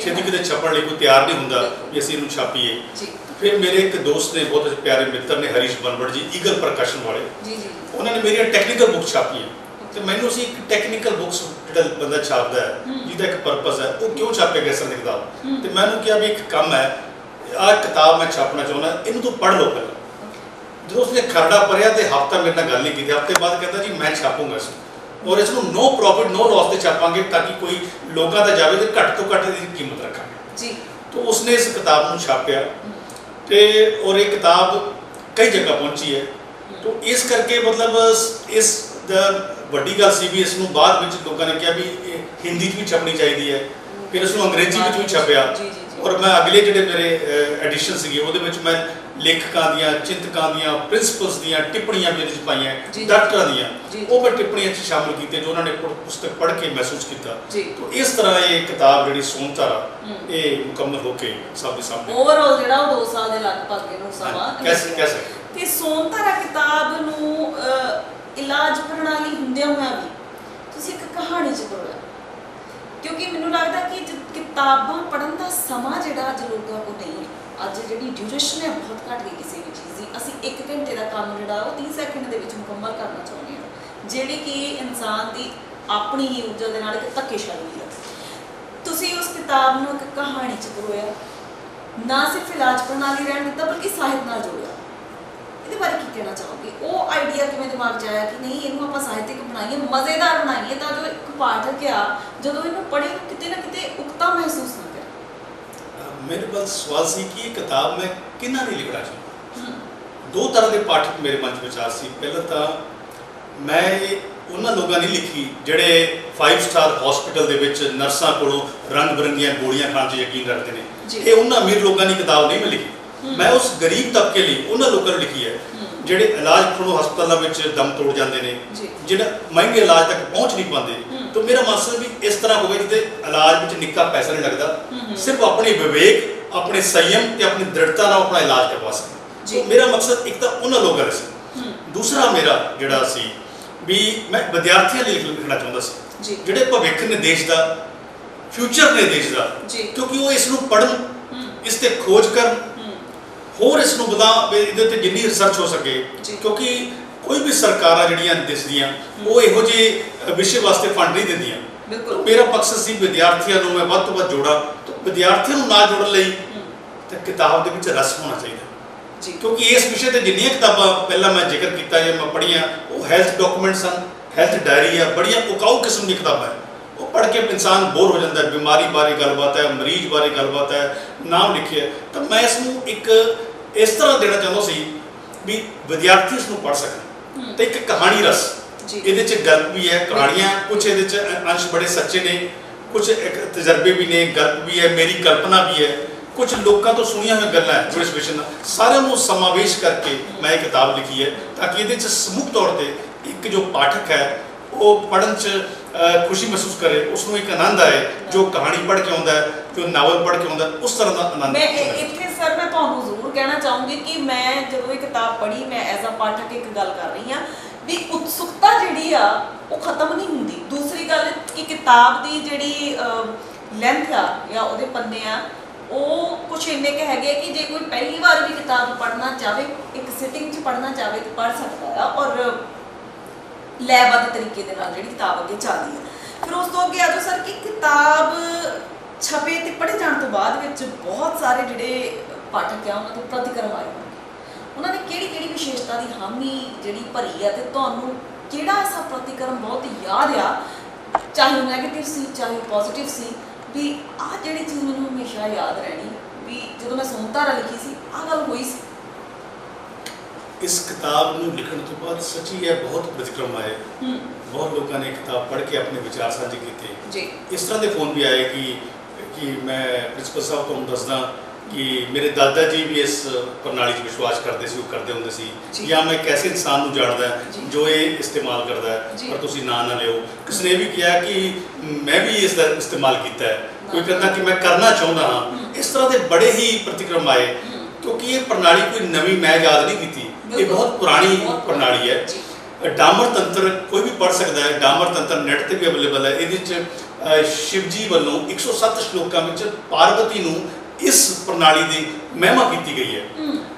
A: ਛੇਤੀ ਕੀਤੇ।
B: ਛਪਣ ਲਈ ਕੋਈ ਤਿਆਰ ਨਹੀਂ ਹੁੰਦਾ ਵੀ ਅਸੀਂ ਇਹਨੂੰ ਛਾਪੀਏ।
A: ਜੀ।
B: ਫਿਰ ਮੇਰੇ ਇੱਕ ਦੋਸਤ ਨੇ ਬਹੁਤ ਪਿਆਰੇ ਮਿੱਤਰ ਨੇ ਹਰੀਸ਼ ਬਨਵੜ ਜੀ ਈਗਲ ਪ੍ਰਕਾਸ਼ਨ ਵਾਲੇ
A: ਜੀ ਜੀ
B: ਉਹਨਾਂ ਨੇ ਮੇਰੀਆਂ ਟੈਕਨੀਕਲ ਬੁੱਕ ਛਾਪੀਆਂ ਤੇ ਮੈਨੂੰ ਸੀ ਇੱਕ ਟੈਕਨੀਕਲ ਬੁੱਕਸ ਜਿਹੜਾ ਬੰਦਾ ਛਾਪਦਾ ਹੈ। ਜਿਹਦਾ ਇੱਕ ਪਰਪਸ ਹੈ ਉਹ ਕਿਉਂ ਛਾਪੇਗਾ ਤਰ੍ਹਾਂ ਦੀ ਕਿਤਾਬ। ਤੇ ਮੈਨੂੰ ਕਿਹਾ ਵੀ ਇੱਕ ਕੰਮ ਹੈ ਆਹ ਕਿਤਾਬ ਮੈਂ ਛਾਪਣਾ ਚਾਹੁੰਦਾ ਇਹਨੂੰ ਤੂੰ ਪੜ੍ਹ ਲਓ ਪਹਿਲਾਂ ਜਦੋਂ ਉਸਨੇ ਖਰੜਾ ਪੜਿਆ ਤੇ ਹਫਤਾ ਮੇਰੇ ਨਾਲ ਗੱਲ ਨਹੀਂ ਕੀਤੀ ਹਫ਼ਤੇ ਬਾਅਦ ਕਹਿੰਦਾ ਜੀ ਮੈਂ ਛਾਪੂੰਗਾ ਇਸ ਔਰ ਇਸ ਨੂੰ ਨੋ ਪ੍ਰੋਫਿਟ ਨੋ ਲਾਸ ਤੇ ਛਾਪਾਂਗੇ ਤਾਂ ਕਿ ਕੋਈ ਲੋਕਾਂ ਦਾ ਜਾਵੇ ਤੇ ਘੱਟ ਤੋਂ ਘੱਟ ਦੀ ਕੀਮਤ ਰੱਖਾਂਗੇ
A: ਜੀ
B: ਤੋਂ ਉਸਨੇ ਇਸ ਕਿਤਾਬ ਨੂੰ ਛਾਪਿਆ ਤੇ ਔਰ ਇਹ ਕਿਤਾਬ ਕਈ ਜਗ੍ਹਾ ਪਹੁੰਚੀ ਹੈ। ਤੋ ਇਸ ਕਰਕੇ ਮਤਲਬ ਇਸ ਦਾ ਵੱਡੀ ਗੱਲ ਸੀ ਵੀ ਇਸ ਨੂੰ ਬਾਅਦ ਵਿੱਚ ਲੋਕਾਂ ਨੇ ਕਿਹਾ ਵੀ ਇਹ ਹਿੰਦੀ 'ਚ ਵੀ ਛਪਣੀ ਚਾਹੀਦੀ ਹੈ ਫਿਰ ਇਸ ਨੂੰ ਅੰਗਰੇਜ਼ੀ ਵਿੱਚ ਵੀ ਛਪਿਆ। ਔਰ ਮੈਂ ਅਗਲੇ ਜਿਹੜੇ ਮੇਰੇ ਐਡੀਸ਼ਨ ਸੀਗੇ ਉਹਦੇ ਵਿੱਚ ਮੈਂ ਲੇਖਕਾਂ ਦੀਆਂ ਚਿੰਤਕਾਂ ਦੀਆਂ ਪ੍ਰਿੰਸੀਪਲਸ ਦੀਆਂ ਟਿੱਪਣੀਆਂ ਵੀ ਇਹਦੇ 'ਚ
A: ਜੀ,
B: ਪਾਈਆਂ। ਡਾਕਟਰਾਂ ਦੀਆਂ। ਉਹ ਮੈਂ ਟਿੱਪਣੀਆਂ 'ਚ ਸ਼ਾਮਲ ਕੀਤੇ ਜੋ ਉਹਨਾਂ ਨੇ ਪੁਸਤਕ ਪੜ੍ਹ ਕੇ ਮਹਿਸੂਸ ਕੀਤਾ। ਤੋ ਇਸ ਤਰ੍ਹਾਂ ਇਹ ਕਿਤਾਬ ਜਿਹੜੀ ਸੋਨਤਾਰਾ। ਇਹ ਮੁਕੰਮਲ ਹੋ ਕੇ ਸਭ ਦੇ ਸਾਹਮਣੇ।
A: ਓਵਰਆਲ ਜਿਹੜਾ ਉਹ 2 ਸਾਲ ਦੇ ਲਗਭਗ ਇਹਨੂੰ ਸਮਾਂ
B: ਕਹਿ ਸ- ਕਹਿ ਸਕਦੇ
A: ਤੇ ਸੋਨਤਾਰਾ ਕਿਤਾਬ ਨੂੰ ਇਲਾਜ ਪ੍ਰਣਾਲੀ ਹੁੰਦਿਆਂ ਹੋਇਆਂ ਵੀ ਤੁਸੀਂ ਇੱਕ ਕਹਾਣੀ ਚ ਕਰੋਇਆ ਕਿਉਂਕਿ ਮੈਨੂੰ ਲੱਗਦਾ ਕਿ ਕਿਤਾਬਾਂ ਪੜ੍ਹਨ ਦਾ ਸਮਾਂ ਜਿਹੜਾ ਅੱਜ ਲੋਕਾਂ ਕੋਲ ਨਹੀਂ ਹੈ। ਅੱਜ ਜਿਹੜੀ ਡਿਊਰੇਸ਼ਨ ਹੈ ਬਹੁਤ ਘੱਟ ਗਈ ਕਿਸੇ ਵੀ ਚੀਜ਼ ਦੀ। ਅਸੀਂ 1 ਘੰਟੇ ਦਾ ਕੰਮ ਜਿਹੜਾ ਉਹ 30 ਸੈਕਿੰਡ ਦੇ ਵਿੱਚ ਮੁਕੰਮਲ ਕਰਨਾ ਚਾਹੁੰਦੇ ਹਾਂ। ਜਿਹੜੀ ਕਿ ਇਨਸਾਨ ਦੀ ਆਪਣੀ ਹੀ ਊਰਜਾ ਦੇ ਨਾਲ ਇੱਕ ਧੱਕੇਸ਼ਾਹੀ ਹੈ। ਤੁਸੀਂ ਉਸ ਕਿਤਾਬ ਨੂੰ ਇੱਕ ਕਹਾਣੀ ਚ ਕਰੋਇਆ ਨਾ ਸਿਰਫ ਇਲਾਜ ਪ੍ਰਣਾਲੀ ਰਹਿਣ ਦਿੱਤਾ, ਬਲਕਿ ਸਾਹਿਤ ਨਾਲ ਜੋੜਿਆ। ਇਹਦੇ ਬਾਰੇ ਕੀ ਕਹਿਣਾ ਚਾਹੋਗੇ? ਉਹ ਆਈਡੀਆ ਕਿਵੇਂ ਦਿਮਾਗ 'ਚ ਆਇਆ ਕਿ ਨਹੀਂ, ਇਹਨੂੰ ਆਪਾਂ ਸਾਹਿਤਿਕ ਬਣਾਈਏ, ਮਜ਼ੇਦਾਰ ਬਣਾਈਏ ਤਾਂ ਜੋ ਇੱਕ ਪਾਠਕ ਆ ਜਦੋਂ ਇਹਨੂੰ ਪੜ੍ਹੇ ਨੂੰ ਕਿਤੇ ਨਾ ਕਿਤੇ ਉਕਤਾ ਮਹਿਸੂਸ ਨਾ
B: ਮੇਰੇ ਕੋਲ ਸਵਾਲ ਸੀ ਕਿ ਇਹ ਕਿਤਾਬ ਮੈਂ ਕਿਹਨਾਂ ਲਈ ਲਿਖਣਾ ਚਾਹੁੰਦਾ ਦੋ ਤਰ੍ਹਾਂ ਦੇ ਪਾਠਕ ਮੇਰੇ ਮਨ 'ਚ ਵਿਚਾਰ ਸੀ ਪਹਿਲਾਂ ਤਾਂ ਮੈਂ ਉਹਨਾਂ ਲੋਕਾਂ ਨਹੀਂ ਲਿਖੀ ਜਿਹੜੇ 5 ਸਟਾਰ ਹਸਪੀਟਲ ਦੇ ਵਿੱਚ ਨਰਸਾਂ ਕੋਲੋਂ ਰੰਗ ਬਰੰਗੀਆਂ ਗੋਲੀਆਂ ਖਾਣ 'ਚ ਯਕੀਨ ਰੱਖਦੇ ਨੇ। ਇਹ ਉਹਨਾਂ ਅਮੀਰ ਲੋਕਾਂ ਦੀ ਕਿਤਾਬ ਨਹੀਂ ਮੈਂ ਲਿਖੀ। ਮੈਂ ਉਸ ਗਰੀਬ ਤਬਕੇ ਲਈ ਉਹਨਾਂ ਲੋਕਾਂ ਨੂੰ ਲਿਖੀ ਹੈ ਜਿਹੜੇ ਇਲਾਜ ਖੋਣੋਂ ਹਸਪਤਾਲਾਂ ਵਿੱਚ ਦਮ ਤੋੜ ਜਾਂਦੇ ਨੇ ਜਿਹੜਾ ਮਹਿੰਗੇ ਇਲਾਜ ਤੱਕ ਪਹੁੰਚ ਨਹੀਂ ਪਾਉਂਦੇ। ਤਾਂ ਮੇਰਾ ਮਕਸਦ ਵੀ ਇਸ ਤਰ੍ਹਾਂ ਹੋਵੇ ਜਿੱਤੇ ਇਲਾਜ ਵਿੱਚ ਨਿੱਕਾ ਪੈਸਾ ਨਹੀਂ ਲੱਗਦਾ। ਸਿਰਫ ਆਪਣੇ ਵਿਵੇਕ ਆਪਣੇ ਸੰਯਮ ਤੇ ਆਪਣੀ ਦ੍ਰਿੜਤਾ ਨਾਲ ਆਪਣਾ ਇਲਾਜ ਕਰਵਾ ਸਕਣ। ਮੇਰਾ ਮਕਸਦ ਇੱਕ ਤਾਂ ਉਹਨਾਂ ਲੋਕਾਂ ਦਾ ਸੀ। ਦੂਸਰਾ ਮੇਰਾ ਜਿਹੜਾ ਸੀ ਵੀ ਮੈਂ ਵਿਦਿਆਰਥੀਆਂ ਲਈ ਲਿਖਣਾ ਚਾਹੁੰਦਾ ਸੀ। ਜਿਹੜੇ ਭਵਿੱਖ ਨੇ ਦੇਸ਼ ਦਾ ਫਿਊਚਰ ਨੇ ਦੇਸ਼ ਦਾ ਕਿਉਂਕਿ ਉਹ ਇਸ ਨੂੰ ਪੜ੍ਹਨ
A: ਹਮ,
B: ਇਸ ਤੇ ਖੋਜ ਕਰਨ ਹੋਰ ਇਸ ਨੂੰ ਵਧਾ ਇਹਦੇ ਤੇ ਜਿੰਨੀ ਰਿਸਰਚ ਹੋ ਸਕੇ। ਕਿਉਂਕਿ ਕੋਈ ਵੀ ਸਰਕਾਰਾਂ ਜਿਹੜੀਆਂ ਦਿਸਦੀਆਂ ਉਹ ਇਹੋ ਜਿਹੇ ਵਿਸ਼ੇ ਵਾਸਤੇ ਫੰਡ ਨਹੀਂ ਦਿੰਦੀਆਂ।
A: ਬਿਲਕੁਲ।
B: ਮੇਰਾ ਮਕਸਦ ਸੀ ਵਿਦਿਆਰਥੀਆਂ ਨੂੰ ਮੈਂ ਵੱਧ ਤੋਂ ਵੱਧ ਜੋੜਾਂ ਵਿਦਿਆਰਥੀਆਂ ਨੂੰ ਨਾ ਜੋੜਨ ਲਈ ਤਾਂ ਕਿਤਾਬ ਦੇ ਵਿੱਚ ਰਸ ਹੋਣਾ ਚਾਹੀਦਾ।
A: ਜੀ।
B: ਕਿਉਂਕਿ ਇਸ ਵਿਸ਼ੇ ਤੇ ਜਿੰਨੀਆਂ ਕਿਤਾਬਾਂ ਪਹਿਲਾਂ ਮੈਂ ਜ਼ਿਕਰ ਕੀਤਾ ਜਾਂ ਮੈਂ ਪੜ੍ਹੀਆਂ ਉਹ ਹੈਲਥ ਡਾਕੂਮੈਂਟਸ ਹਨ ਹੈਲਥ ਡਾਇਰੀ ਆ ਬੜੀਆਂ ਉਕਾਊ ਕਿਸਮ ਦੀ ਕਿਤਾਬਾਂ ਹੈ ਉਹ ਪੜ੍ਹ ਕੇ ਇਨਸਾਨ ਬੋਰ ਹੋ ਜਾਂਦਾ ਹੈ ਬਿਮਾਰੀ ਬਾਰੇ ਗੱਲਬਾਤ ਹੈ ਮਰੀਜ਼ ਬਾਰੇ ਗੱਲਬਾਤ ਹੈ ਨਾਮ ਲਿਖਿਆ ਤਾਂ ਮੈਂ ਇਸ ਨੂੰ ਇੱਕ ਇਸ ਤਰ੍ਹਾਂ ਦੇਣਾ ਚਾਹੁੰਦਾ ਸੀ ਵੀ ਵਿਦਿਆਰਥੀ ਇਸ ਨੂੰ ਪੜ੍ਹ ਸਕਣ। ਤੇ ਇੱਕ ਕਹਾਣੀ ਰਸ। ਇਹਦੇ ਚ ਗਲਪ ਵੀ ਹੈ ਕਹਾਣੀਆਂ ਕੁਝ ਇਹਦੇ ਚ ਅੰਸ਼ ਬੜੇ ਸੱਚੇ ਨੇ ਕੁਝ ਇੱਕ ਤਜਰਬੇ ਵੀ ਨੇ ਗਲਪ ਵੀ ਹੈ ਮੇਰੀ ਕਲਪਨਾ ਵੀ ਹੈ। ਕੁਝ ਲੋਕਾਂ ਤੋਂ ਸੁਣੀਆਂ ਹੋਈਆਂ ਗੱਲਾਂ ਹੈ ਜੋ ਇਸ ਵਿਸ਼ੇ ਨਾਲ ਸਾਰਿਆਂ ਨੂੰ ਸਮਾਵੇਸ਼ ਕਰਕੇ ਮੈਂ ਇਹ ਕਿਤਾਬ ਲਿਖੀ ਹੈ ਤਾਂ ਕਿ ਇਹਦੇ ਚ ਸਮੂਹ ਤੌਰ ਤੇ ਇੱਕ ਜੋ ਪਾਠਕ ਹੈ ਉਹ ਪੜ੍ਹਨ ਚ ਖੁਸ਼ੀ ਮਹਿਸੂਸ ਕਰੇ ਉਸ ਨੂੰ ਇੱਕ ਆਨੰਦ ਆਏ ਜੋ ਕਹਾਣੀ ਪੜ੍ਹ ਕੇ ਆਉਂਦਾ ਹੈ। ਜੋ ਨਾਵਲ ਪੜ੍ਹ ਕੇ ਆਉਂਦਾ ਉਸ ਤਰ੍ਹਾਂ ਦਾ ਆਨੰਦ
A: ਮੈਂ। ਇੱਥੇ ਸਰ ਮੈਂ ਤੁਹਾਨੂੰ ਜ਼ਰੂਰ ਕਹਿਣਾ ਚਾਹੂੰਗੀ ਕਿ ਮੈਂ ਜਦੋਂ ਇਹ ਕਿਤਾਬ ਪੜ੍ਹੀ ਮੈਂ ਐਜ਼ ਅ ਪਾਠਕ ਇੱਕ ਗੱਲ ਕਰ ਰਹੀ ਹਾਂ ਵੀ ਉਤਸੁਕਤਾ ਜਿਹੜੀ ਆ ਉਹ ਖਤਮ ਨਹੀਂ ਹੁੰਦੀ ਦੂਸਰੀ ਗੱਲ ਕਿ ਕਿਤਾਬ ਦੀ ਜਿਹੜੀ ਲੈਂਥ ਆ ਜਾਂ ਉਹਦੇ ਪੰਨੇ ਆ ਉਹ ਕੁਝ ਇੰਨੇ ਕੁ ਹੈਗੇ ਆ ਕਿ ਜੇ ਕੋਈ ਪਹਿਲੀ ਵਾਰ ਵੀ ਕਿਤਾਬ ਪੜ੍ਹਨਾ ਚਾਹਵੇ ਇੱਕ ਸਿਟਿੰਗ 'ਚ ਪੜ੍ਹਨਾ ਚਾਹਵੇ ਤਾਂ ਪੜ੍ਹ ਸਕਦਾ ਆ ਔਰ ਲੈਬੱਧ ਤਰੀਕੇ ਦੇ ਨਾਲ ਜਿਹੜੀ ਕਿਤਾਬ ਅੱਗੇ ਚੱਲਦੀ ਹੈ ਫਿਰ ਉਸ ਤੋਂ ਅੱਗੇ ਆ ਜਾਓ ਸਰ ਕਿ ਕਿਤਾਬ ਛਪੇ ਤੇ ਪੜ੍ਹੇ ਜਾਣ ਤੋਂ ਬਾਅਦ ਵਿੱਚ ਬਹੁਤ ਸਾਰੇ ਜਿਹੜੇ ਪਾਠਕ ਆ ਉਹਨਾਂ ਤੋਂ ਪ੍ਰਤੀਕਰਮ ਆਏ ਉਹਨਾਂ ਨੇ ਕਿਹੜੀ ਕਿਹੜੀ ਵਿਸ਼ੇਸ਼ਤਾ ਦੀ ਹਾਮੀ ਜਿਹੜੀ ਭਰੀ ਆ ਤੇ ਤੁਹਾਨੂੰ ਕਿਹੜਾ ਐਸਾ ਪ੍ਰਤੀਕਰਮ ਬਹੁਤ ਯਾਦ ਆ ਚਾਹੇ ਨੈਗੇਟਿਵ ਸੀ ਚਾਹੇ ਪੋਜ਼ਿਟਿਵ ਸੀ ਵੀ ਆਹ ਜਿਹੜੀ ਚੀਜ਼ ਮੈਨੂੰ ਹਮੇਸ਼ਾ ਯਾਦ ਰਹਿਣੀ ਵੀ ਜਦੋਂ ਮੈਂ ਸੌਂਤਾਰਾ ਲਿਖੀ ਸੀ ਆਹ ਗੱਲ ਹੋਈ ਸੀ।
B: ਇਸ ਕਿਤਾਬ ਨੂੰ ਲਿਖਣ ਤੋਂ ਬਾਅਦ ਸੱਚੀ ਇਹ ਬਹੁਤ ਪ੍ਰਤੀਕਰਮ ਆਏ।
A: ਹੂੰ।
B: ਬਹੁਤ ਲੋਕਾਂ ਨੇ ਕਿਤਾਬ ਪੜ੍ਹ ਕੇ ਆਪਣੇ ਵਿਚਾਰ ਸਾਂਝੇ ਕੀਤੇ।
A: ਜੀ।
B: ਇਸ ਤਰ੍ਹਾਂ ਦੇ ਫੋਨ ਵੀ ਆਏ ਕਿ ਕਿ ਮੈਂ ਪ੍ਰਿੰਸੀਪਲ ਸਾਹਿਬ ਤੁਹਾਨੂੰ ਦੱਸਦਾ ਕਿ ਮੇਰੇ ਦਾਦਾ ਜੀ ਵੀ ਇਸ ਪ੍ਰਣਾਲੀ 'ਚ ਵਿਸ਼ਵਾਸ ਕਰਦੇ ਸੀ ਉਹ ਕਰਦੇ ਹੁੰਦੇ। ਸੀ ਜਾਂ ਮੈਂ ਕਿਸੇ ਇਨਸਾਨ ਨੂੰ ਜਾਣਦਾ
A: ਜੀ।
B: ਇਹ ਇਸਤੇਮਾਲ ਕਰਦਾ। ਪਰ ਤੁਸੀਂ ਨਾਂ ਨਾ ਲਿਓ ਕਿਸੇ ਨੇ ਵੀ ਕਿਹਾ ਕਿ ਮੈਂ ਵੀ ਇਸ ਦਾ ਇਸਤੇਮਾਲ ਕੀਤਾ ਹੈ ਕੋਈ। ਕਹਿੰਦਾ ਕਿ ਮੈਂ ਕਰਨਾ ਚਾਹੁੰਦਾ ਹਾਂ। ਇਸ ਤਰ੍ਹਾਂ ਦੇ ਬੜੇ ਹੀ ਪ੍ਰਤੀਕਰਮ ਆਏ ਕਿਉਂਕਿ ਇਹ ਪ੍ਰਣਾਲੀ ਕੋਈ ਨਵੀਂ ਮੈਂ ਯਾਦ ਨਹੀਂ ਕੀਤੀ ਇਹ। ਬਹੁਤ ਪੁਰਾਣੀ ਪ੍ਰਣਾਲੀ ਹੈ ਡਾਮਰ ਤੰਤਰ ਕੋਈ ਵੀ ਪੜ ਸਕਦਾ ਹੈ ਡਾਮਰ ਤੰਤਰ ਨੈਟ ਤੇ ਵੀ ਅਵੇਲੇਬਲ ਹੈ ਇਹਦੇ ਚ ਅ, ਸ਼ਿਵ ਜੀ ਵੱਲੋਂ 107 ਸ਼ਲੋਕਾਂ ਵਿੱਚ ਪਾਰਵਤੀ ਨੂੰ ਇਸ ਪ੍ਰਣਾਲੀ ਦੀ ਮਹਿਮਾ ਕੀਤੀ ਗਈ ਹੈ।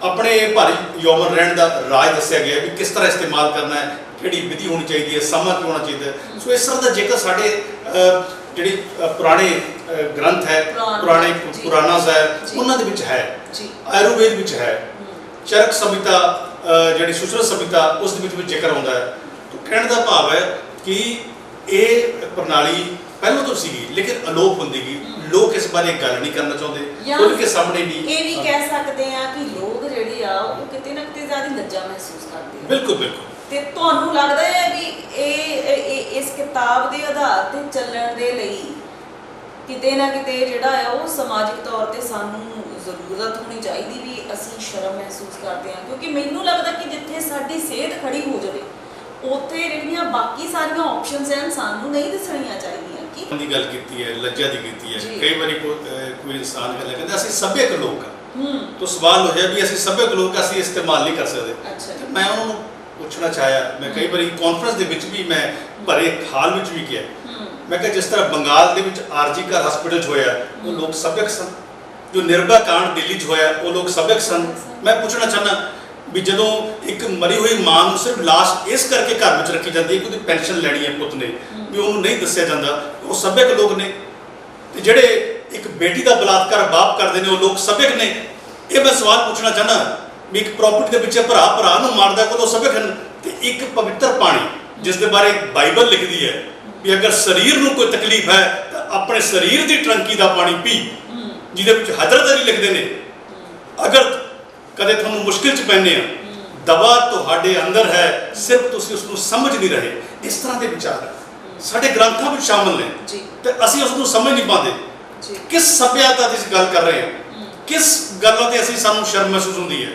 B: ਆਪਣੇ ਭਾਰੀ ਯੋਮਨ ਰਹਿਣ ਦਾ ਰਾਜ ਦੱਸਿਆ ਗਿਆ ਵੀ ਕਿਸ ਤਰ੍ਹਾਂ ਇਸਤੇਮਾਲ ਕਰਨਾ ਹੈ ਕਿਹੜੀ ਵਿਧੀ ਹੋਣੀ ਚਾਹੀਦੀ ਹੈ ਸਮਾਂ ਕੀ ਹੋਣਾ ਚਾਹੀਦਾ ਹੈ। ਸੋ ਇਸ ਤਰ੍ਹਾਂ ਦਾ ਜੇਕਰ ਸਾਡੇ ਜਿਹੜੀ ਪੁਰਾਣੇ ਗ੍ਰੰਥ ਹੈ
A: ਪੁਰਾਣ,
B: ਪੁਰਾਣੇ
A: ਜੀ।
B: ਉਹਨਾਂ ਦੇ ਵਿੱਚ ਹੈ। ਆਯੁਰਵੇਦ ਵਿੱਚ ਹੈ। ਚਰਕ ਸੰਹਿਤਾ ਜਿਹੜੀ ਸੁਸ਼ਰਤ ਸੰਹਿਤਾ ਉਸ ਦੇ ਵਿੱਚ ਵੀ ਜ਼ਿਕਰ ਆਉਂਦਾ ਹੈ। ਤਾਂ ਕਹਿਣ ਦਾ ਭਾਵ ਹੈ ਕਿ ਇਹ ਪ੍ਰਣਾਲੀ ਪਹਿਲਾਂ ਤੋਂ ਸੀਗੀ ਲੇਕਿਨ ਅਲੋਪ ਹੁੰਦੀ ਗਈ। ਲੋਕ ਇਸ ਬਾਰੇ ਗੱਲ ਨਹੀਂ ਕਰਨਾ ਚਾਹੁੰਦੇ। ਖੁੱਲ੍ਹ ਕੇ ਸਾਹਮਣੇ ਨਹੀਂ
A: ਇਹ ਵੀ ਕਹਿ ਸਕਦੇ ਆ ਕਿ ਲੋਕ ਜਿਹੜੇ ਆ ਉਹ ਕਿਤੇ ਨਾ ਕਿਤੇ ਜ਼ਿਆਦਾ ਲੱਜਾ ਮਹਿਸੂਸ ਕਰਦੇ
B: ਬਿਲਕੁਲ ਬਿਲਕੁਲ।
A: ਤੇ ਤੁਹਾਨੂੰ ਲੱਗਦਾ ਹੈ ਵੀ ਇਹ- ਇਸ ਕਿਤਾਬ ਦੇ ਆਧਾਰ ਤੇ ਚੱਲਣ ਦੇ ਲਈ ਕਿਤੇ ਨਾ ਕਿਤੇ ਜਿਹੜਾ ਆ ਉਹ ਸਮਾਜਿਕ ਤੌਰ ਤੇ ਸਾਨੂੰ ਜ਼ਰੂਰਤ ਹੋਣੀ ਚਾਹੀਦੀ ਵੀ ਅਸੀਂ ਸ਼ਰਮ ਮਹਿਸੂਸ ਕਰਦੇ ਹਾਂ। ਕਿਉਂਕਿ ਮੈਨੂੰ ਲੱਗਦਾ ਕਿ ਜਿੱਥੇ ਸਾਡੀ ਸਿਹਤ ਖੜੀ ਹੋ ਜਾਵੇ ਉੱਥੇ ਜਿਹੜੀਆਂ ਬਾਕੀ ਸਾਰੀਆਂ ਆਪਸ਼ਨਸ ਹਨ ਸਾਨੂੰ ਨਹੀਂ ਦਿਸਣੀਆਂ ਚਾਹੀਦੀਆਂ। ਕਿ
B: ਦੀ ਗੱਲ ਕੀਤੀ ਹੈ ਲੱਜਾ ਦੀ ਕੀਤੀ ਹੈ।
A: ਜੀ।
B: ਕਈ ਵਾਰੀ ਕੋ- ਕੋਈ ਇਨਸਾਨ ਗੱਲ ਕਹਿੰਦਾ ਅਸੀਂ ਸਭਿਅਕ ਲੋਕ ਹਾਂ।
A: ਹੂੰ।
B: ਤਾਂ ਸਵਾਲ ਹੋਇਆ ਵੀ ਅਸੀਂ ਸਭਿਅਕ ਲੋਕ ਹਾਂ, ਅਸੀਂ ਇਸਤੇਮਾਲ ਨਹੀਂ ਕਰ ਸਕਦੇ।
A: ਅੱਛਾ।
B: ਤੇ ਮੈਂ ਉਹਨਾਂ ਨੂੰ ਪੁੱਛਣਾ ਚਾਹਿਆ ਮੈਂ ਕਈ ਵਾਰੀ ਕਾਨਫਰੰਸ ਦੇ ਵਿੱਚ ਵੀ ਮੈਂ ਭਰੇ ਹਾਲ ਵਿੱਚ ਵੀ
A: ਹੂੰ।
B: ਮੈਂ ਕਿਹਾ ਜਿਸ ਤਰ੍ਹਾਂ ਬੰਗਾਲ ਦੇ ਵਿੱਚ ਆਰਜੀ ਕਰ ਹਸਪੀਟਲ 'ਚ ਹੋਇਆ ਉਹ ਲੋਕ ਸਭਿਅਕ ਸਨ। ਜੋ ਨਿਰਭੈ ਕਾਂਡ ਦਿੱਲੀ 'ਚ ਹੋਇਆ ਉਹ ਲੋਕ ਸਭਿਅਕ ਸਨ। ਮੈਂ ਪੁੱਛਣਾ ਚਾਹਨਾ ਵੀ ਜਦੋਂ ਇੱਕ ਮਰੀ ਹੋਈ ਮਾਂ ਨੂੰ ਸਿਰਫ ਲਾਸ਼ ਇਸ ਕਰਕੇ ਘਰ ਵਿੱਚ ਰੱਖੀ ਜਾਂਦੀ ਹੈ ਕਿ ਉਹਦੀ ਪੈਨਸ਼ਨ ਲੈਣੀ ਹੈ ਪੁੱਤ ਨੇ, ਵੀ ਉਹਨੂੰ ਨਹੀਂ ਦੱਸਿਆ ਜਾਂਦਾ, ਉਹ ਸਭਿਅਕ ਲੋਕ ਨੇ। ਤੇ ਜਿਹੜੇ ਇੱਕ ਬੇਟੀ ਦਾ ਬਲਾਤਕਾਰ ਬਾਪ ਕਰਦੇ ਨੇ, ਉਹ ਲੋਕ ਸਭਿਅਕ ਨੇ। ਇਹ ਮੈਂ ਸਵਾਲ ਪੁੱਛਣਾ ਚਾਹਨਾ ਵੀ ਇੱਕ ਪ੍ਰਾਪਰਟੀ ਦੇ ਪਿੱਛੇ ਭਰਾ ਭਰਾ ਨੂੰ ਮਾਰਦਾ ਕੋਲ ਉਹ ਸਭਿਅਕ ਹਨ? ਤੇ ਇੱਕ ਪਵਿੱਤਰ ਪਾਣੀ, ਜਿਸ ਦੇ ਬਾਰੇ ਬਾਈਬਲ ਲਿਖਦੀ ਹੈ ਵੀ ਅਗਰ ਸਰੀਰ ਨੂੰ ਕੋਈ ਤਕਲੀਫ ਹੈ, ਤਾਂ ਆਪਣੇ ਸਰੀਰ ਦੀ ਟਰੰਕੀ ਦਾ ਪਾਣੀ ਪੀ, ਜਿਹਦੇ ਵਿੱਚ ਹਜ਼ਰਤ ਅਲੀ ਲਿਖਦੇ ਨੇ। ਅਗਰ ਕਦੇ ਤੁਹਾਨੂੰ ਮੁਸ਼ਕਿਲ 'ਚ ਪੈਂਦੇ ਆ। ਦਵਾ ਤੁਹਾਡੇ ਅੰਦਰ ਹੈ ਸਿਰਫ ਤੁਸੀਂ ਉਸ ਨੂੰ ਸਮਝ ਨਹੀਂ ਰਹੇ। ਇਸ ਤਰ੍ਹਾਂ ਦੇ ਵਿਚਾਰ ਸਾਡੇ ਗ੍ਰੰਥਾਂ ਵਿੱਚ ਸ਼ਾਮਲ ਨੇ।
A: ਜੀ।
B: ਤੇ ਅਸੀਂ ਉਸ ਨੂੰ ਸਮਝ ਨਹੀਂ ਪਾਉਂਦੇ।
A: ਜੀ।
B: ਕਿਸ ਸਭਿਅਤਾ ਦੀ ਗੱਲ ਕਰ ਰਹੇ ਹਾਂ। ਕਿਸ ਗੱਲਾਂ ਤੇ ਅਸੀਂ ਸਾਨੂੰ ਸ਼ਰਮ ਮਹਿਸੂਸ ਹੁੰਦੀ ਹੈ?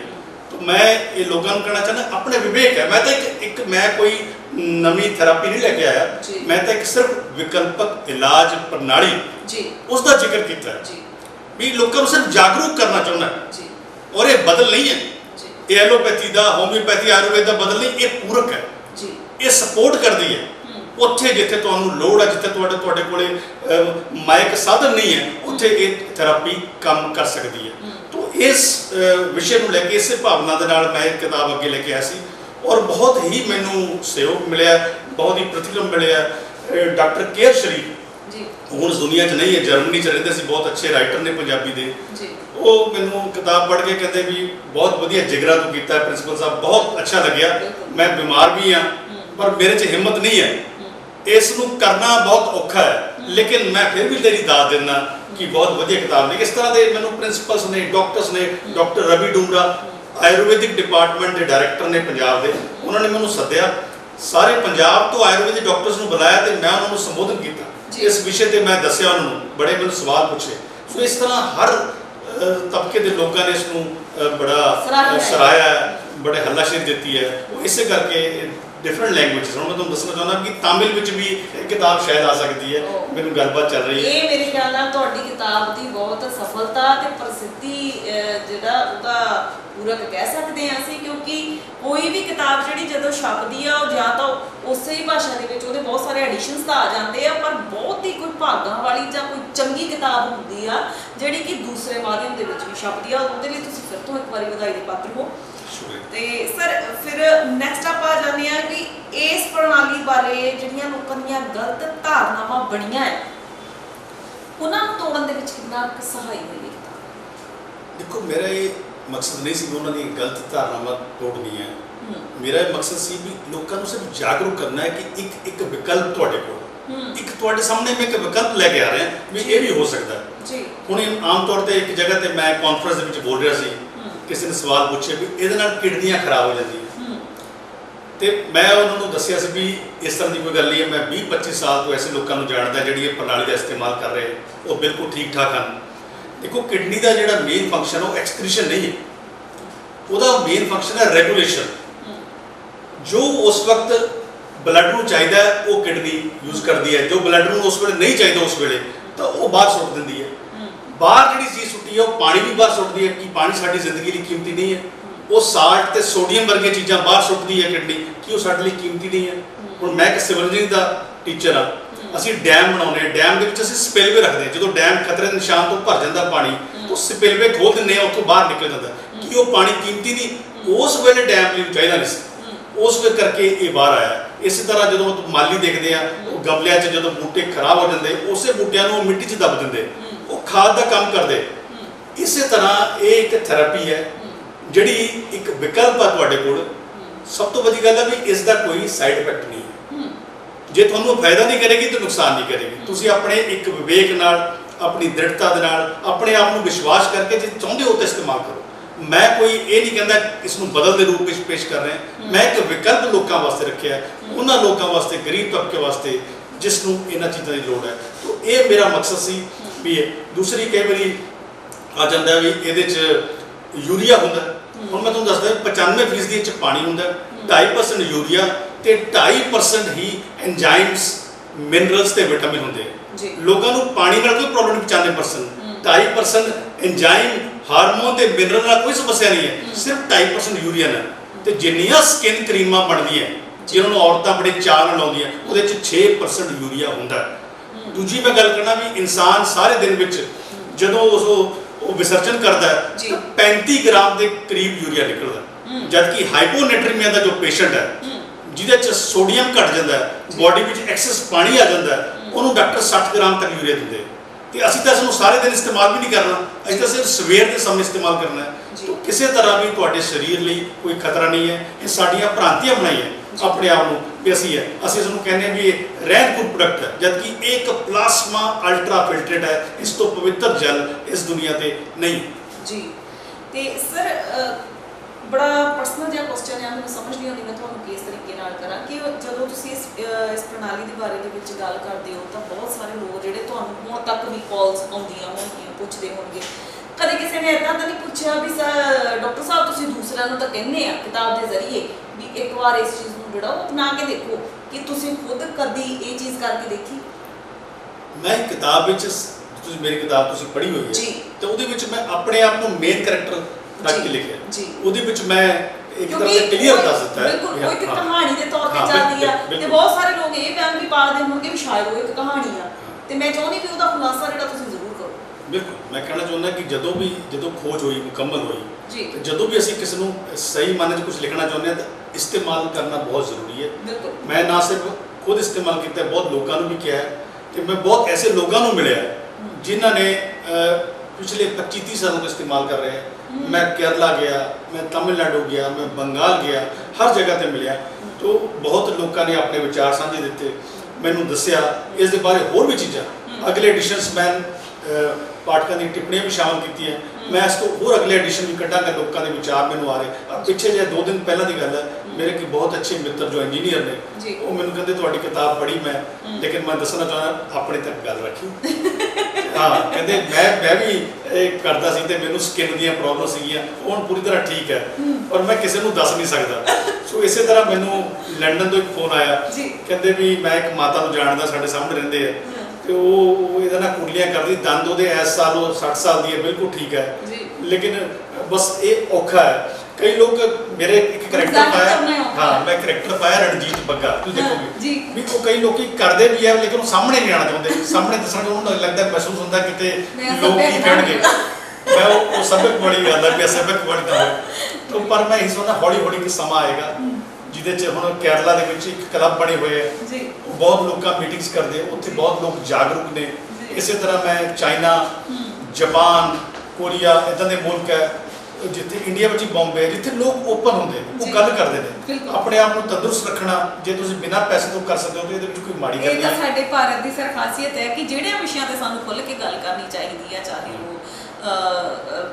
B: ਤਾਂ ਮੈਂ ਇਹ ਲੋਕਾਂ ਨੂੰ ਕਹਿਣਾ ਚਾਹੁੰਦਾ ਆਪਣੇ ਵਿਵੇਕ ਹੈ। ਮੈਂ ਤਾਂ ਇੱਕ ਇੱਕ ਮੈਂ ਕੋਈ ਨਵੀਂ ਥੈਰੇਪੀ ਨਹੀਂ ਲੈ ਕੇ ਆਇਆ। ਮੈਂ ਤਾਂ ਇੱਕ ਸਿਰਫ ਵਿਕਲਪਕ ਇਲਾਜ ਪ੍ਰਣਾਲੀ
A: ਜੀ।
B: ਉਸ ਦਾ ਜ਼ਿਕਰ ਕੀਤਾ ਹੈ।
A: ਜੀ।
B: ਵੀ ਲੋਕਾਂ ਨੂੰ ਸਿਰਫ ਜਾਗਰੂਕ ਕਰਨਾ ਚਾਹੁੰਦਾ।
A: ਜੀ।
B: ਔਰ ਇਹ ਬਦਲ ਨਹੀਂ ਹੈ। ਇਹ ਐਲੋਪੈਥੀ ਦਾ ਹੋਮਿਓਪੈਥੀ ਆਯੁਰਵੇਦ ਦਾ ਬਦਲ ਨਹੀਂ ਇਹ ਪੂਰਕ ਹੈ।
A: ਜੀ।
B: ਇਹ ਸਪੋਰਟ ਕਰਦੀ ਹੈ। ਉੱਥੇ ਜਿੱਥੇ ਤੁਹਾਨੂੰ ਲੋੜ ਹੈ ਜਿੱਥੇ ਤੁਹਾਡੇ ਤੁਹਾਡੇ ਕੋਲੇ ਮਾਇਕ ਸਾਧਨ ਨਹੀਂ ਹੈ ਉੱਥੇ ਇਹ ਥੈਰੇਪੀ ਕੰਮ ਕਰ ਸਕਦੀ ਹੈ। ਤੋਂ ਇਸ ਵਿਸ਼ੇ ਨੂੰ ਲੈ ਕੇ ਇਸੇ ਭਾਵਨਾ ਦੇ ਨਾਲ ਮੈਂ ਕਿਤਾਬ ਅੱਗੇ ਲੈ ਕੇ ਆਇਆ ਸੀ। ਔਰ ਬਹੁਤ ਹੀ ਮੈਨੂੰ ਸਹਿਯੋਗ ਮਿਲਿਆ ਬਹੁਤ ਹੀ ਪ੍ਰਤੀਕਰਮ ਮਿਲਿਆ। ਡਾਕਟਰ ਕੇਅਰ ਸ਼ਰੀਫ
A: ਜੀ।
B: ਹੁਣ ਦੁਨੀਆ 'ਚ ਨਹੀਂ ਹੈ ਜਰਮਨੀ 'ਚ ਰਹਿੰਦੇ ਸੀ ਬਹੁਤ ਅੱਛੇ ਰਾਈਟਰ ਨੇ ਪੰਜਾਬੀ ਦੇ।
A: ਜੀ।
B: ਉਹ ਮੈਨੂੰ ਕਿਤਾਬ ਪੜ੍ਹ ਕੇ ਕਹਿੰਦੇ ਵੀ ਬਹੁਤ ਵਧੀਆ ਜਿਗਰਾ ਤੂੰ ਕੀਤਾ ਪ੍ਰਿੰਸੀਪਲ ਸਾਹਿਬ ਬਹੁਤ ਅੱਛਾ ਲੱਗਿਆ। ਮੈਂ ਬਿਮਾਰ ਵੀ ਹਾਂ
A: ਹੂੰ।
B: ਪਰ ਮੇਰੇ 'ਚ ਹਿੰਮਤ ਨਹੀਂ ਹੈ।
A: ਹੂੰ।
B: ਇਸ ਨੂੰ ਕਰਨਾ ਬਹੁਤ ਔਖਾ ਹੈ ਲੇਕਿਨ ਮੈਂ ਫਿਰ ਵੀ ਤੇਰੀ ਦਾਤ ਦਿੰਦਾ ਕਿ ਬਹੁਤ ਵਧੀਆ ਕਿਤਾਬ ਨੇ। ਇਸ ਤਰ੍ਹਾਂ ਦੇ ਮੈਨੂੰ ਪ੍ਰਿੰਸੀਪਲਸ ਨੇ ਡਾਕਟਰਸ ਨੇ ਡਾਕਟਰ ਰਵੀ ਡੂੰਗਰਾ ਆਯੁਰਵੈਦਿਕ ਡਿਪਾਰਟਮੈਂਟ ਦੇ ਡਾਇਰੈਕਟਰ ਨੇ ਪੰਜਾਬ ਦੇ। ਉਹਨਾਂ ਨੇ ਮੈਨੂੰ ਸੱਦਿਆ ਸਾਰੇ ਪੰਜਾਬ ਤੋਂ ਆਯੁਰਵੈਦਿਕ ਡਾਕਟਰਸ ਨੂੰ ਬੁਲਾਇਆ ਤੇ ਮੈਂ ਉਹਨਾਂ ਨੂੰ ਸੰਬੋਧਨ ਕੀਤਾ।
A: ਜੀ।
B: ਇਸ ਵਿਸ਼ੇ ਤੇ ਮੈਂ ਦੱਸਿਆ ਉਹਨਾਂ ਨੂੰ ਬੜੇ ਮੈਨੂੰ ਸਵਾਲ ਪੁੱਛੇ ਸੋ ਇਸ ਤਰ੍ਹਾਂ ਹਰ ਤਬਕੇ ਦੇ ਲੋਕਾਂ ਨੇ ਇਸ ਨੂੰ ਬੜਾ
A: ਹੈ,
B: ਬੜੇ ਹੱਲਾਸ਼ੇਰੀ ਦਿੱਤੀ ਹੈ ਉਹ ਇਸੇ ਕਰਕੇ ਡਿਫਰੈਂਟ ਲੈਂਗੁਏਜਸ ਹੁਣ ਮੈਂ ਤੁਹਾਨੂੰ ਦੱਸਣਾ ਚਾਹੁੰਦਾ ਕਿ ਤਾਮਿਲ ਵਿੱਚ ਵੀ ਇਹ ਕਿਤਾਬ ਸ਼ਾਇਦ ਆ ਸਕਦੀ ਹੈ। ਮੈਨੂੰ ਗੱਲਬਾਤ ਚੱਲ ਰਹੀ ਹੈ।
A: ਇਹ ਮੇਰੇ ਖਿਆਲ ਨਾਲ ਤੁਹਾਡੀ ਕਿਤਾਬ ਦੀ ਬਹੁਤ ਸਫਲਤਾ ਤੇ ਪ੍ਰਸਿੱਧੀ ਜਿਹੜਾ ਉਹਦਾ ਪੂਰਕ ਕਹਿ ਸਕਦੇ ਹਾਂ ਅਸੀਂ ਕਿਉਂਕਿ ਕੋਈ ਵੀ ਕਿਤਾਬ ਜਿਹੜੀ ਜਦੋਂ ਛਪਦੀ ਆ ਉਹ ਜਾਂ ਤਾਂ ਉਸੇ ਹੀ ਭਾਸ਼ਾ ਦੇ ਵਿੱਚ ਉਹਦੇ ਬਹੁਤ ਸਾਰੇ ਐਡੀਸ਼ਨਸ ਤਾਂ ਆ ਜਾਂਦੇ ਆ ਪਰ ਬਹੁਤ ਹੀ ਕੋਈ ਭਾਗਾਂ ਵਾਲੀ ਜਾਂ ਕੋਈ ਚੰਗੀ ਕਿਤਾਬ ਹੁੰਦੀ ਆ ਜਿਹੜੀ ਕਿ ਦੂਸਰੇ ਮਾਧਿਅਮ ਦੇ ਵਿੱਚ ਵੀ ਛਪਦੀ ਆ ਉਹਦੇ ਲਈ ਤੁਸੀਂ ਫਿਰ ਤੋਂ ਇੱਕ ਵਾਰੀ ਵਧਾਈ ਦੇ ਪਾਤਰ ਹੋ। ਤੇ ਸਰ ਫਿਰ ਨੈਕਸਟ ਆਪਾਂ ਜਾਂਦੇ ਆ ਕਿ ਇਸ ਪ੍ਰਣਾਲੀ ਬਾਰੇ ਜਿਹੜੀਆਂ ਲੋਕਾਂ ਦੀਆਂ ਗਲਤ ਧਾਰਨਾਵਾਂ ਬਣੀਆਂ ਹੈ ਉਹਨਾਂ ਨੂੰ ਤੋੜਨ ਦੇ ਵਿੱਚ ਕਿੰਨਾ ਕੁ ਸਹਾਈ ਹੋਈ
B: ਦੇਖੋ ਮੇਰਾ ਇਹ ਮਕਸਦ ਨਹੀਂ ਸੀ ਉਹਨਾਂ ਦੀ ਗਲਤ ਧਾਰਨਾਵਾਂ ਤੋੜਨੀ ਹੈ। ਮੇਰਾ ਇਹ ਮਕਸਦ ਸੀ ਵੀ ਲੋਕਾਂ ਨੂੰ ਸਿਰਫ ਜਾਗਰੂਕ ਕਰਨਾ ਹੈ ਕਿ ਇੱਕ ਇੱਕ ਵਿਕਲਪ ਤੁਹਾਡੇ ਕੋਲ। ਇੱਕ ਤੁਹਾਡੇ ਸਾਹਮਣੇ ਮੈਂ ਇੱਕ ਵਿਕਲਪ ਲੈ ਕੇ ਆ ਰਿਹਾ ਵੀ ਇਹ ਵੀ ਹੋ ਸਕਦਾ
A: ਜੀ।
B: ਹੁਣ ਆਮ ਤੌਰ ਤੇ ਇੱਕ ਜਗ੍ਹਾ ਤੇ ਮੈਂ ਕਾਨਫਰੰਸ ਦੇ ਵਿੱਚ ਬੋਲ ਰਿਹਾ ਸੀ ਕਿਸੇ ਨੇ ਸਵਾਲ ਪੁੱਛਿਆ ਵੀ ਇਹਦੇ ਨਾਲ ਕਿਡਨੀਆਂ ਖਰਾਬ ਹੋ ਜਾਂਦੀਆਂ।
A: ਹੂੰ
B: ਤੇ ਮੈਂ ਉਹਨਾਂ ਨੂੰ ਦੱਸਿਆ ਸੀ ਵੀ ਇਸ ਤਰ੍ਹਾਂ ਦੀ ਕੋਈ ਗੱਲ ਨਹੀਂ ਹੈ, ਮੈਂ 20 25 ਸਾਲ ਤੋਂ ਐਸੇ ਲੋਕਾਂ ਨੂੰ ਜਾਣਦਾ ਜਿਹੜੀ ਇਹ ਪ੍ਰਣਾਲੀ ਦਾ ਇਸਤੇਮਾਲ ਕਰ ਰਹੇ ਉਹ ਬਿਲਕੁਲ ਠੀਕ ਠਾਕ ਹਨ। ਦੇਖੋ, ਕਿਡਨੀ ਦਾ ਜਿਹੜਾ ਮੇਨ ਫੰਕਸ਼ਨ ਉਹ ਐਕਸਕ੍ਰੀਸ਼ਨ ਨਹੀਂ ਹੈ। ਉਹਦਾ ਮੇਨ ਫੰਕਸ਼ਨ ਹੈ ਰੈਗੂਲੇਸ਼ਨ ਜੋ ਉਸ ਵਕਤ ਬਲੱਡ ਨੂੰ ਚਾਹੀਦਾ, ਉਹ ਕਿਡਨੀ ਯੂਜ਼ ਕਰਦੀ ਹੈ। ਜੋ ਬਲੱਡ ਨੂੰ ਉਸ ਵੇਲੇ ਨਹੀਂ ਚਾਹੀਦਾ ਉਸ ਵੇਲੇ, ਤਾਂ ਉਹ ਬਾਹਰ ਸੁੱਟ ਦਿੰਦੀ ਹੈ। ਬਾਹਰ ਜਿਹੜੀ ਚੀਜ਼ ਸੁੱਟੀ ਹੈ ਉਹ ਪਾਣੀ ਵੀ ਬਾਹਰ ਸੁੱਟਦੀ ਹੈ ਕਿ ਪਾਣੀ ਸਾਡੀ ਜ਼ਿੰਦਗੀ ਲਈ ਕੀਮਤੀ ਨਹੀਂ ਹੈ ਉਹ ਸਾਲਟ ਤੇ ਸੋਡੀਅਮ ਵਰਗੀਆਂ ਚੀਜ਼ਾਂ ਬਾਹਰ ਸੁੱਟਦੀ ਹੈ ਕਿੰਨੀ ਕਿ ਉਹ ਸਾਡੇ ਲਈ ਕੀਮਤੀ ਨਹੀਂ ਹੈ ਹੁਣ ਮੈਂ ਇੱਕ ਸਿਵਲ ਇੰਜੀਨੀਅਰਿੰਗ ਦਾ ਟੀਚਰ ਹਾਂ ਅਸੀਂ ਡੈਮ ਬਣਾਉਂਦੇ ਹਾਂ ਡੈਮ ਦੇ ਵਿੱਚ ਅਸੀਂ ਸਪਿਲਵੇ ਰੱਖਦੇ ਹਾਂ ਜਦੋਂ ਡੈਮ ਖਤਰੇ ਦੇ ਨਿਸ਼ਾਨ ਤੋਂ ਭਰ ਜਾਂਦਾ ਪਾਣੀ ਤਾਂ ਸਪਿਲਵੇ ਖੋਲ ਦਿੰਦੇ ਹਾਂ ਉੱਥੋਂ ਬਾਹਰ ਨਿਕਲ ਜਾਂਦਾ। ਕਿ ਉਹ ਪਾਣੀ ਕੀਮਤੀ ਨਹੀਂ, ਉਸ ਵੇਲੇ ਡੈਮ ਲਈ ਚਾਹੀਦਾ ਨਹੀਂ ਸੀ। ਉਸ ਵੇ ਕਰਕੇ ਇਹ ਬਾਹਰ ਆਇਆ। ਇਸੇ ਤਰ੍ਹਾਂ ਜਦੋਂ ਮਾਲੀ ਦੇਖਦੇ ਆ, ਉਹ ਗਮਲਿਆਂ 'ਚ ਜਦੋਂ ਬੂਟੇ ਖਰਾਬ ਹੋ ਜਾਂਦੇ, ਉਸੇ ਬੂਟਿਆਂ ਨੂੰ ਉਹ ਮਿੱਟੀ 'ਚ ਦੱਬ ਦਿੰਦੇ। ਉਹ ਖਾਦ ਦਾ ਕੰਮ ਕਰਦੇ। ਇਸੇ ਤਰ੍ਹਾਂ ਇਹ ਇੱਕ ਥੈਰੇਪੀ ਹੈ, ਜਿਹੜੀ ਇੱਕ ਵਿਕਲਪ ਆ ਤੁਹਾਡੇ ਕੋਲ। ਸਭ ਤੋਂ ਵੱਡੀ ਗੱਲ ਹੈ ਵੀ ਇਸ ਦਾ ਕੋਈ ਸਾਈਡ ਇਫੈਕਟ ਨਹੀਂ ਹੈ। ਜੇ ਤੁਹਾਨੂੰ ਫਾਇਦਾ ਨਹੀਂ ਕਰੇਗੀ ਤਾਂ ਨੁਕਸਾਨ ਨਹੀਂ ਕਰੇਗੀ। ਤੁਸੀਂ ਆਪਣੇ ਇੱਕ ਵਿਵੇਕ ਨਾਲ, ਆਪਣੀ ਦ੍ਰਿੜਤਾ ਦੇ ਨਾਲ, ਆਪਣੇ ਆਪ ਨੂੰ ਵਿਸ਼ਵਾਸ ਕਰਕੇ ਜੇ ਚਾਹੁੰਦੇ ਹੋ ਤਾਂ ਇਸਤੇਮਾਲ ਕਰੋ। ਮੈਂ ਕੋਈ ਇਹ ਨਹੀਂ ਕਹਿੰਦਾ ਇਸ ਨੂੰ ਬਦਲ ਦੇ ਰੂਪ ਵਿੱਚ ਪੇਸ਼ ਕਰ ਰਿਹਾ ਮੈਂ ਇੱਕ ਵਿਕਲਪ ਲੋਕਾਂ ਵਾਸਤੇ ਰੱਖਿਆ ਉਹਨਾਂ ਲੋਕਾਂ ਵਾਸਤੇ, ਗਰੀਬ ਤਬਕੇ ਵਾਸਤੇ ਜਿਸ ਨੂੰ ਇਹਨਾਂ ਚੀਜ਼ਾਂ ਦੀ ਲੋੜ ਹੈ। ਤੋਂ ਇਹ ਮੇਰਾ ਮਕਸਦ ਸੀ। ਵੀ ਦੂਸਰੀ ਕਈ ਵਾਰੀ ਆ ਜਾਂਦਾ ਵੀ ਇਹਦੇ 'ਚ ਯੂਰੀਆ ਹੁੰਦਾ। ਹੁਣ ਮੈਂ ਤੁਹਾਨੂੰ ਦੱਸਦਾ ਵੀ 95% ਦੀ ਇਹ 'ਚ ਪਾਣੀ ਹੁੰਦਾ। ਹੈ, 2.5% ਯੂਰੀਆ ਤੇ 2.5% ਹੀ ਐਂਜ਼ਾਈਮਸ ਮਿਨਰਲਸ ਤੇ ਵਿਟਾਮਿਨ ਹੁੰਦੇ
A: ਜੀ।
B: ਲੋਕਾਂ ਨੂੰ ਪਾਣੀ ਨਾਲ ਕੋਈ ਪ੍ਰੋਬਲਮ ਨਹੀਂ 95% 2.5% ਐਂਜ਼ਾਈਮ ਹਾਰਮੋਨ ਤੇ ਮਿਨਰਲ ਨਾਲ ਕੋਈ ਸਮੱਸਿਆ ਨਹੀਂ ਹੈ। ਸਿਰਫ 2.5% ਯੂਰੀਆ ਨਾਲ। ਤੇ ਜਿੰਨੀਆਂ ਸਕਿਨ ਕਰੀਮਾਂ ਬਣਦੀਆਂ ਜਿਹਨਾਂ ਨੂੰ ਔਰਤਾਂ ਬੜੇ ਚਾਅ ਨਾਲ ਲਾਉਂਦੀਆਂ ਉਹਦੇ 'ਚ 6% ਯੂਰੀਆ ਹੁੰਦਾ। ਹੈ ਦੂਜੀ ਮੈਂ ਗੱਲ ਕਰਨਾ ਵੀ ਇਨਸਾਨ ਸਾਰੇ ਦਿਨ ਵਿੱਚ ਜਦੋਂ ਉਸ ਉਹ ਵਿਸਰਜਨ ਕਰਦਾ ਹੈ
A: ਜੀ।
B: ਤਾਂ 35 ਗ੍ਰਾਮ ਦੇ ਕਰੀਬ ਯੂਰੀਆ ਨਿਕਲਦਾ
A: ਹੂੰ।
B: ਜਦ ਕਿ ਹਾਈਪੋਨੈਟਰੀਮੀਆ ਦਾ ਜੋ ਪੇਸ਼ੈਂਟ ਹੈ ਜਿਹਦੇ ਚ ਸੋਡੀਅਮ ਘਟ ਜਾਂਦਾ ਹੈ ਬਾਡੀ ਵਿੱਚ ਐਕਸੈਸ ਪਾਣੀ ਆ ਜਾਂਦਾ ਹੈ ਉਹਨੂੰ ਡਾਕਟਰ 60 ਗ੍ਰਾਮ ਤੱਕ ਯੂਰੀਆ ਦਿੰਦੇ ਤੇ ਅਸੀਂ ਤਾਂ ਇਸ ਨੂੰ ਸਾਰੇ ਦਿਨ ਇਸਤੇਮਾਲ ਵੀ ਨਹੀਂ ਕਰਨਾ ਅਸੀਂ ਤਾਂ ਸਿਰਫ ਸਵੇਰ ਦੇ ਸਮੇਂ ਇਸਤੇਮਾਲ ਕਰਨਾ ਹੈ। ਤਾਂ ਕਿਸੇ ਤਰ੍ਹਾਂ ਵੀ ਤੁਹਾਡੇ ਸਰੀਰ ਲਈ ਕੋਈ ਖਤਰਾ ਨਹੀਂ ਹੈ ਇਹ ਸਾਡੀਆਂ ਭ੍ਰਾਂਤੀਆਂ ਬਣਾਈਆਂ ਆਪਣੇ ਆਪ ਨੂੰ। ਵੀ ਅਸੀਂ ਹੈ। ਅਸੀਂ ਇਸ ਨੂੰ ਕਹਿੰਦੇ ਵੀ ਇਹ ਰਹਿਤ ਗੁੱਡ ਪ੍ਰੋਡਕਟ ਹੈ ਜਦ ਇਹ ਇੱਕ ਪਲਾਸਮਾ ਅਲਟਰਾ ਫਿਲਟਰਡ ਹੈ, ਇਸ ਤੋਂ ਪਵਿੱਤਰ ਜਲ ਇਸ ਦੁਨੀਆ ਤੇ ਨਹੀਂ
A: ਜੀ। ਤੇ ਸਰ ਬੜਾ ਪਰਸਨਲ ਜਿਹਾ ਕੁਐਸਚਨ ਹੈ, ਮੈਨੂੰ ਸਮਝ ਨਹੀਂ ਆਉਂਦੀ ਮੈਂ ਤੁਹਾਨੂੰ ਕਿਸ ਤਰੀਕੇ ਨਾਲ ਕਰਾਂ, ਕਿ ਜਦੋਂ ਤੁਸੀਂ ਇਸ ਇਸ ਪ੍ਰਣਾਲੀ ਦੇ ਬਾਰੇ ਦੇ ਵਿੱਚ ਗੱਲ ਕਰਦੇ ਹੋ, ਤਾਂ ਬਹੁਤ ਸਾਰੇ ਲੋਕ ਜਿਹੜੇ ਤੁਹਾਨੂੰ ਹੁਣ ਤੱਕ ਵੀ ਕਾਲਸ ਆਉਂਦੀਆਂ ਹੋਣਗੀਆਂ, ਪੁੱਛਦੇ ਹੋਣਗੇ। ਕਦੇ ਕਿਸੇ ਨੇ ਇਦਾਂ ਤਾਂ ਨਹੀਂ ਪੁੱਛਿਆ ਵੀ ਡਾਕਟਰ ਸਾਹਿਬ ਤੁਸੀਂ ਦੂਸਰਿਆਂ ਨੂੰ ਤਾਂ ਕਹਿੰਦੇ ਆ ਕਿਤਾਬ ਦੇ ਜ਼ਰੀਏ ਵੀ ਇੱਕ ਵਾਰ ਇਸ ਚੀਜ਼ ਨੂੰ ਜਿਹੜਾ ਉਹ ਅਪਣਾ ਕੇ ਦੇਖੋ ਕਿ ਤੁਸੀਂ ਖੁਦ ਕਦੀ ਇਹ ਚੀਜ਼ ਕਰਕੇ ਦੇਖੀ
B: ਮੈਂ ਕਿਤਾਬ ਵਿੱਚ ਤੁਸੀਂ ਮੇਰੀ ਕਿਤਾਬ ਤੁਸੀਂ ਪੜ੍ਹੀ ਹੋਈ ਹੈ। ਤੇ ਉਹਦੇ ਵਿੱਚ ਮੈਂ ਆਪਣੇ ਆਪ ਨੂੰ ਮੇਨ ਕੈਰੈਕਟਰ ਰੱਖ ਕੇ ਲਿਖਿਆ। ਉਹਦੇ ਵਿੱਚ ਮੈਂ ਇੱਕ ਤਰ੍ਹਾਂ ਦੇ ਕਲੀਅਰ ਦੱਸ ਦਿੱਤਾ ਹੈ
A: ਬਿਲਕੁਲ ਕੋਈ ਇੱਕ ਕਹਾਣੀ ਦੇ ਤੌਰ ਤੇ ਚੱਲਦੀ ਆ ਤੇ। ਬਹੁਤ ਸਾਰੇ ਲੋਕ ਇਹ ਬਿਆਨ ਵੀ ਪਾਦੇ ਹੋਣਗੇ ਵੀ ਸ਼ਾਇਦ ਉਹ ਇੱਕ ਕਹਾਣੀ ਆ ਤੇ ਮੈਂ ਚਾਹੁੰਦੀ ਵੀ ਉਹਦਾ ਖੁਲਾਸਾ ਜਿਹੜਾ ਤੁਸੀਂ
B: ਬਿਲਕੁਲ ਮੈਂ ਕਹਿਣਾ ਚਾਹੁੰਦਾ ਕਿ ਜਦੋਂ ਵੀ ਜਦੋਂ ਖੋਜ ਹੋਈ ਮੁਕੰਮਲ ਹੋਈ
A: ਜੀ।
B: ਜਦੋਂ ਵੀ ਅਸੀਂ ਕਿਸੇ ਨੂੰ ਸਹੀ ਮਾਨੇ 'ਚ ਕੁਝ ਲਿਖਣਾ ਚਾਹੁੰਦੇ ਹਾਂ ਤਾਂ ਇਸਤੇਮਾਲ ਕਰਨਾ ਬਹੁਤ ਜ਼ਰੂਰੀ ਹੈ। ਮੈਂ ਨਾ ਸਿਰਫ ਖੁਦ ਇਸਤੇਮਾਲ ਕੀਤਾ ਬਹੁਤ ਲੋਕਾਂ ਨੂੰ ਵੀ ਕਿਹਾ ਕਿ ਮੈਂ ਬਹੁਤ ਐਸੇ ਲੋਕਾਂ ਨੂੰ ਮਿਲਿਆ ਜਿਨ੍ਹਾਂ ਨੇ ਪਿਛਲੇ 25 30 ਸਾਲਾਂ ਤੋਂ ਇਸਤੇਮਾਲ ਕਰ ਰਹੇ ਹੈ। ਮੈਂ ਕੇਰਲਾ ਗਿਆ ਮੈਂ ਤਮਿਲਨਾਡੂ ਗਿਆ ਮੈਂ ਬੰਗਾਲ ਗਿਆ ਹਰ ਜਗ੍ਹਾ ਤੇ ਮਿਲਿਆ। ਤੋਂ ਬਹੁਤ ਲੋਕਾਂ ਨੇ ਆਪਣੇ ਵਿਚਾਰ ਸਾਂਝੇ ਦਿੱਤੇ। ਮੈਨੂੰ ਦੱਸਿਆ ਇਸ ਦੇ ਬਾਰੇ ਹੋਰ ਵੀ ਚੀਜ਼ਾਂ। ਅਗਲੇ ਐਡੀਸ਼ਨਸ ਮੈਂ ਪਾਠਕਾਂ ਦੀ ਟਿੱਪਣੀਆਂ ਵੀ ਸ਼ਾਮਲ ਕੀਤੀਆਂ। ਮੈਂ ਇਸ ਤੋਂ ਹੋਰ ਅਗਲੇ ਐਡੀਸ਼ਨ ਵੀ ਕੱਢਾਂਗਾ ਲੋਕਾਂ ਦੇ ਵਿਚਾਰ ਮੈਨੂੰ ਆ ਰਹੇ। ਆਹ ਪਿੱਛੇ ਜੇ ਦੋ ਦਿਨ ਪਹਿਲਾਂ ਦੀ ਗੱਲ ਹੈ ਮੇਰੇ ਕੀ ਬਹੁਤ ਅੱਛੇ ਮਿੱਤਰ ਜੋ ਇੰਜੀਨੀਅਰ ਨੇ। ਉਹ ਮੈਨੂੰ ਕਹਿੰਦੇ ਤੁਹਾਡੀ ਕਿਤਾਬ ਪੜ੍ਹੀ ਮੈਂ ਲੇਕਿਨ ਮੈਂ ਦੱਸਣਾ ਚਾਹੁੰਦਾ ਆਪਣੇ ਤੱਕ ਗੱਲ ਰੱਖੀ। ਹਾਂ ਕਹਿੰਦੇ ਮੈਂ ਮੈਂ ਵੀ ਇਹ ਕਰਦਾ ਸੀ ਤੇ ਮੈਨੂੰ ਸਕਿਨ ਦੀਆਂ ਪ੍ਰੋਬਲਮ ਸੀਗੀਆਂ। ਹੁਣ ਪੂਰੀ ਤਰ੍ਹਾਂ ਠੀਕ ਹੈ। ਪਰ ਮੈਂ ਕਿਸੇ ਨੂੰ ਦੱਸ ਨਹੀਂ ਸਕਦਾ। ਸੋ ਇਸੇ ਤਰ੍ਹਾਂ ਮੈਨੂੰ ਲੰਡਨ ਤੋਂ ਇੱਕ ਫੋਨ ਆਇਆ। ਕਹਿੰਦੇ ਵੀ ਮੈਂ ਇੱਕ ਮਾਤਾ ਨੂੰ ਜਾਣਦਾ ਸਾਡੇ ਸਾਹਮਣੇ ਰਹਿੰਦੇ ਆ। ਤੇ ਉਹ ਇਹਦਾ ਨਾਲ ਕੁਰਲੀਆਂ ਕਰਦੀ ਦੰਦ ਉਹਦੇ ਇਸ ਸਾਲ ਉਹ 60 ਸਾਲ ਦੀ ਹੈ ਬਿਲਕੁਲ ਠੀਕ ਹੈ। ਲੇਕਿਨ ਬਸ ਇਹ ਔਖਾ ਹੈ। ਕਈ ਲੋਕ ਮੇਰੇ ਇੱਕ ਕਰੈਕਟਰ ਪਾਇਆ
A: ਹੀ।
B: ਮੈਂ ਕਰੈਕਟਰ ਪਾਇਆ ਰਣਜੀਤ ਬੱਗਾ ਤੁਸੀਂ ਦੇਖੋਗੇ। ਵੀ ਉਹ ਕਈ ਲੋਕੀ ਕਰਦੇ ਵੀ ਆ ਲੇਕਿਨ ਉਹ ਸਾਹਮਣੇ ਨਹੀਂ ਆਣਾ ਚਾਹੁੰਦੇ। ਸਾਹਮਣੇ ਉਹਨਾਂ ਨੂੰ ਲੱਗਦਾ ਮਹਿਸੂਸ ਹੁੰਦਾ ਕਿਤੇ ਲੋਕ ਕੀ ਕਹਿਣਗੇ ਮੈਂ ਉਹ ਸਬਕ ਬੜੀ ਗੱਲ ਹੈ ਕਿ ਸਬਕ ਬੜੀ ਤਾਂ ਪਰ ਮੈਂ ਇਸ ਵਾਰ ਹੌਲੀ ਹੌਲੀ ਕਿ ਸਮਾਂ ਆਏਗਾ। ਜਿਹਦੇ ਚ ਹੁਣ ਕੇਰਲਾ ਦੇ ਵਿੱਚ ਇੱਕ ਕਲੱਬ ਬਣੇ ਹੋਏ ਆ।
A: ਜੀ।
B: ਉਹ ਬਹੁਤ ਲੋਕਾਂ ਮੀਟਿੰਗਸ ਕਰਦੇ ਉੱਥੇ ਬਹੁਤ ਲੋਕ ਜਾਗਰੂਕ ਨੇ। ਇਸੇ ਤਰ੍ਹਾਂ ਮੈਂ ਚਾਈਨਾ ਜਾਪਾਨ ਕੋਰੀਆ ਇਦਾਂ ਦੇ ਮੁਲਕ ਹੈ ਜਿੱਥੇ ਇੰਡੀਆ ਵਿੱਚ ਹੀ ਬੰਬੇ ਹੈ, ਜਿੱਥੇ ਲੋਕ ਓਪਨ ਹੁੰਦੇ ਨੇ। ਉਹ ਗੱਲ ਕਰਦੇ ਨੇ। ਆਪਣੇ ਆਪ ਨੂੰ ਤੰਦਰੁਸਤ ਰੱਖਣਾ ਜੇ ਤੁਸੀਂ ਬਿਨਾਂ ਪੈਸੇ ਤੋਂ ਕਰ ਸਕਦੇ ਹੋ ਤਾਂ ਇਹਦੇ ਵਿੱਚ ਕੋਈ ਮਾੜੀ ਗੱਲ
A: ਇਹ
B: ਨਹੀਂ
A: ਤਾਂ
B: ਹੈ।
A: ਸਾਡੇ ਭਾਰਤ ਦੀ ਸਰ ਖਾਸੀਅਤ ਹੈ ਕਿ ਜਿਹੜੇ ਵਿਸ਼ਿਆਂ ਤੇ ਸਾਨੂੰ ਖੁੱਲ੍ਹ ਕੇ ਗੱਲ ਕਰਨੀ ਚਾਹੀਦੀ ਹੈ ਚਾਹੇ ਉਹ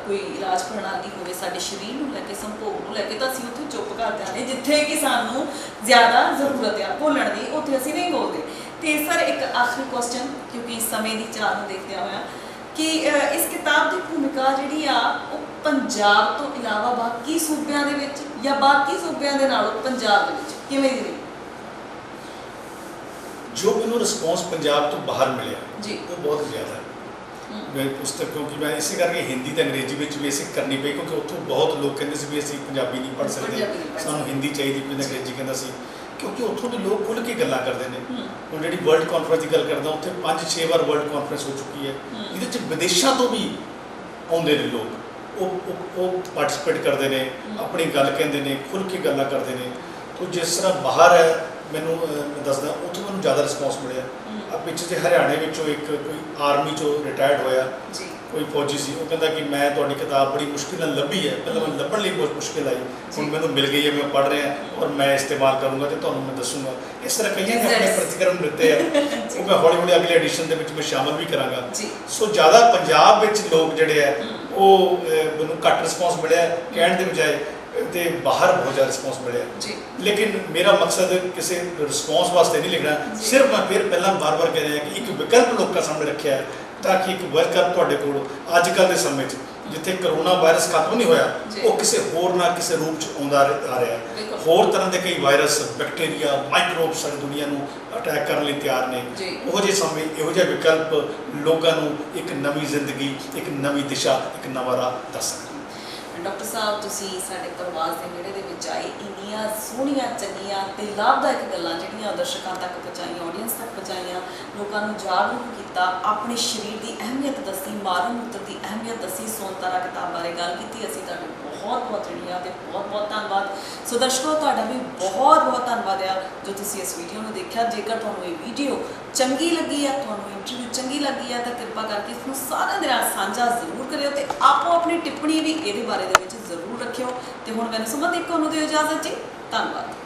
A: ਕੋਈ ਇਲਾਜ ਪ੍ਰਣਾਲੀ ਹੋਵੇ ਸਾਡੇ ਸਰੀਰ ਨੂੰ ਲੈ ਕੇ ਸੰਭੋਗ ਨੂੰ ਲੈ ਕੇ ਤਾਂ ਅਸੀਂ ਉੱਥੇ ਚੁੱਪ ਕਰ ਜਾਂਦੇ ਜਿੱਥੇ ਕਿ ਸਾਨੂੰ ਜ਼ਿਆਦਾ ਜ਼ਰੂਰਤ ਆ। ਬੋਲਣ ਦੀ ਉੱਥੇ ਅਸੀਂ ਨਹੀਂ ਬੋਲਦੇ। ਤੇ ਸਰ ਇੱਕ ਆਖਰੀ ਕੁਐਸਚਨ ਕਿਉਂਕਿ ਸਮੇਂ ਦੀ ਚਾਹ ਨੂੰ ਦੇਖਦਿਆਂ ਹੋਇਆ ਕਿ ਇਸ ਕਿਤਾਬ ਦੀ ਭੂਮਿਕਾ ਜਿਹੜੀ ਆ ਉਹ ਪੰਜਾਬ ਤੋਂ ਇਲਾਵਾ ਬਾਕੀ ਸੂਬਿਆਂ ਦੇ ਵਿੱਚ ਜਾਂ ਬਾਕੀ ਸੂਬਿਆਂ ਦੇ ਨਾਲੋਂ ਪੰਜਾਬ ਦੇ ਵਿੱਚ ਕਿਵੇਂ ਦੀ ਰਹੀ?
B: ਜੋ ਮੈਨੂੰ ਰਿਸਪੌਂਸ ਪੰਜਾਬ ਤੋਂ ਬਾਹਰ ਮਿਲਿਆ
A: ਜੀ।
B: ਉਹ ਬਹੁਤ ਜ਼ਿਆਦਾ ਹੈ। ਪੁਸਤਕ ਕਿਉਂਕਿ ਮੈਂ ਇਸੇ ਕਰਕੇ ਹਿੰਦੀ ਤੇ ਅੰਗਰੇਜ਼ੀ ਵਿੱਚ ਬੇਸਿਕ ਕਰਨੀ ਪਈ ਕਿਉਂਕਿ ਉੱਥੋਂ ਬਹੁਤ ਲੋਕ ਕਹਿੰਦੇ ਸੀ ਵੀ ਅਸੀਂ ਪੰਜਾਬੀ ਨਹੀਂ ਪੜ੍ਹ ਸਕਦੇ। ਸਾਨੂੰ ਹਿੰਦੀ ਚਾਹੀਦੀ ਕੋਈ ਅੰਗਰੇਜ਼ੀ ਕਹਿੰਦਾ ਸੀ। ਕਿਉਂਕਿ ਉੱਥੋਂ ਦੇ ਲੋਕ ਖੁੱਲ੍ਹ ਕੇ ਗੱਲਾਂ ਕਰਦੇ ਨੇ। ਹੁਣ ਜਿਹੜੀ ਵਰਲਡ ਕਾਨਫਰੰਸ ਦੀ ਗੱਲ ਕਰਦਾ ਉੱਥੇ 5-6 ਵਾਰ ਵਰਲਡ ਕਾਨਫਰੰਸ ਹੋ ਚੁੱਕੀ ਹੈ। ਇਹਦੇ ਚ ਵਿਦੇਸ਼ਾਂ ਤੋਂ ਵੀ ਆਉਂਦੇ ਨੇ ਲੋਕ। ਉਹ ਉਹ- ਉਹ ਪਾਰਟਿਸਿਪੇਟ ਕਰਦੇ ਨੇ। ਆਪਣੀ ਗੱਲ ਕਹਿੰਦੇ ਨੇ ਖੁੱਲ੍ਹ ਕੇ ਗੱਲਾਂ ਕਰਦੇ ਨੇ। ਤੋਂ ਜਿਸ ਤਰ੍ਹਾਂ ਬਾਹਰ ਹੈ ਮੈਨੂੰ ਮੈਂ ਦੱਸਦਾ ਉੱਥੋਂ ਮੈਨੂੰ ਜ਼ਿਆਦਾ ਰਿਸਪੌਂਸ ਮਿਲਿਆ। ਆ ਪਿੱਛੇ ਜੇ ਹਰਿਆਣੇ ਵਿੱਚੋਂ ਇੱਕ ਕੋਈ ਆਰਮੀ ਚੋਂ ਰਿਟਾਇਰਡ ਹੋਇਆ।
A: ਜੀ।
B: ਕੋਈ ਫੌਜੀ ਸੀ। ਉਹ ਕਹਿੰਦਾ ਕਿ ਮੈਂ ਤੁਹਾਡੀ ਕਿਤਾਬ ਬੜੀ ਮੁਸ਼ਕਿਲ ਨਾਲ ਲੱਭੀ ਹੈ। ਪਹਿਲਾਂ ਮੈਨੂੰ ਲੱਭਣ ਲਈ ਬਹੁਤ ਮੁਸ਼ਕਿਲ ਆਈ। ਹੁਣ। ਮੈਨੂੰ ਮਿਲ ਗਈ ਹੈ ਮੈਂ ਪੜ੍ਹ ਰਿਹਾ ਔਰ ਮੈਂ ਇਸਤੇਮਾਲ ਕਰੂੰਗਾ ਤੇ ਤੁਹਾਨੂੰ ਮੈਂ ਦੱਸੂੰਗਾ। ਇਸ ਤਰ੍ਹਾਂ ਕਈਆਂ ਨੇ ਆਪਣੇ. ਪ੍ਰਤੀਕਰਮ ਦਿੱਤੇ ਆ। ਉਹ ਮੈਂ ਹੌਲੀ ਹੌਲੀ ਅਗਲੇ ਐਡੀਸ਼ਨ ਦੇ ਵਿੱਚ ਮੈਂ ਸ਼ਾਮਲ ਵੀ ਕਰਾਂਗਾ।
A: ਜੀ।
B: ਸੋ ਜ਼ਿਆਦਾ ਪੰਜਾਬ ਵਿੱਚ ਲੋਕ ਜਿਹੜੇ ਆ। ਉਹ ਮੈਨੂੰ ਘੱਟ ਰਿਸਪੌਂਸ ਮਿਲਿਆ। ਕਹਿਣ ਦੇ ਬਜਾਏ ਤੇ ਬਾਹਰ ਬਹੁਤ ਜ਼ਿਆਦਾ ਰਿਸਪੌਂਸ ਮਿਲਿਆ
A: ਜੀ
B: ਲੇਕਿਨ ਮੇਰਾ ਮਕਸਦ ਕਿਸੇ ਰਿਸਪੌਂਸ ਵਾਸਤੇ ਨਹੀਂ ਲਿਖਣਾ
A: ਜੀ।
B: ਸਿਰਫ ਮੈਂ ਫਿਰ ਪਹਿਲਾਂ ਬਾਰ-ਬਾਰ ਕਹਿ ਰਿਹਾ ਕਿ ਇੱਕ ਵਿਕਲਪ ਲੋਕਾਂ ਸਾਹਮਣੇ ਰੱਖਿਆ ਹੈ ਤਾਂ ਕਿ ਇੱਕ ਵਿਕਲਪ ਤੁਹਾਡੇ ਕੋਲ ਅੱਜ ਕੱਲ੍ਹ ਦੇ ਸਮੇਂ 'ਚ ਜਿੱਥੇ ਕਰੋਨਾ ਵਾਇਰਸ ਖਤਮ ਨਹੀਂ ਹੋਇਆ
A: ਜੀ।
B: ਉਹ ਕਿਸੇ ਹੋਰ ਨਾ ਕਿਸੇ ਰੂਪ 'ਚ ਆਉਂਦਾ ਆ ਰਿਹਾ। ਹੋਰ ਤਰ੍ਹਾਂ ਦੇ ਕਈ ਵਾਇਰਸ ਬੈਕਟੀਰੀਆ ਮਾਈਕਰੋਬ ਸਾਰੀ ਦੁਨੀਆ ਨੂੰ ਅਟੈਕ ਕਰਨ ਲਈ ਤਿਆਰ ਨੇ
A: ਜੀ।
B: ਉਹੋ ਜਿਹੇ ਸਮੇਂ ਇਹੋ ਜਿਹਾ ਵਿਕਲਪ ਲੋਕਾਂ ਨੂੰ ਇੱਕ ਨਵੀਂ ਜ਼ਿੰਦਗੀ ਇੱਕ ਨਵੀਂ ਦਿਸ਼ਾ ਇੱਕ ਨਵਾਂ ਰਾਹ ਦੱਸ
A: ਡਾਕਟਰ ਸਾਹਿਬ, ਤੁਸੀਂ ਸਾਡੇ ਪ੍ਰਵਾਸ ਦੇ ਨੇੜੇ ਦੇ ਵਿੱਚ ਆਏ, ਇੰਨੀਆਂ ਸੋਹਣੀਆਂ, ਚੰਗੀਆਂ ਤੇ ਲਾਭਦਾਇਕ ਗੱਲਾਂ ਜਿਹੜੀਆਂ ਦਰਸ਼ਕਾਂ ਤੱਕ ਪਹੁੰਚਾਈਆਂ ਆਡੀਅנס ਤੱਕ ਪਹੁੰਚਾਈਆਂ, ਲੋਕਾਂ ਨੂੰ ਜਾਗਰੂਕ ਕੀਤਾ, ਆਪਣੇ ਸਰੀਰ ਦੀ ਅਹਿਮੀਅਤ ਦੱਸੀ, ਮਾਰਨ ਮੂਤਰ ਦੀ ਅਹਿਮੀਅਤ ਦੱਸੀ ਸੋਨਤਰਾ ਕਿਤਾਬ ਬਾਰੇ ਗੱਲ ਕੀਤੀ, ਅਸੀਂ ਤੁਹਾਨੂੰ ਬਹੁਤ ਬਹੁਤ ਜਿਹੜੀਆਂ ਤੇ ਬਹੁਤ ਬਹੁਤ ਧੰਨਵਾਦ। ਸੋ ਦਰਸ਼ਕੋ, ਤੁਹਾਡਾ ਵੀ ਬਹੁਤ ਬਹੁਤ ਧੰਨਵਾਦ ਆ ਜੋ ਤੁਸੀਂ ਇਸ ਵੀਡੀਓ ਨੂੰ ਦੇਖਿਆ। ਜੇਕਰ ਤੁਹਾਨੂੰ ਇਹ ਵੀਡੀਓ ਚੰਗੀ ਲੱਗੀ ਆ, ਤੁਹਾਨੂੰ ਇੰਟਰਵਿਊ ਚੰਗੀ ਲੱਗੀ ਆ, ਤਾਂ ਕਿਰਪਾ ਕਰਕੇ ਇਸ ਨੂੰ ਸਾਰਿਆਂ ਦੇ ਨਾਲ ਸਾਂਝਾ ਜ਼ਰੂਰ ਕਰਿਓ ਤੇ ਆਪੋ ਆਪਣੀ ਟਿੱਪਣੀ ਵੀ ਇਹਦੇ ਬਾਰੇ ਦੇ ਵਿੱਚ ਜ਼ਰੂਰ ਰੱਖਿਓ। ਤੇ ਹੁਣ ਮੈਨੂੰ ਸੁਮਨ ਇੱਕ ਨੂੰ ਦਿਓ ਇਜਾਜ਼ਤ ਜੀ? ਧੰਨਵਾਦ।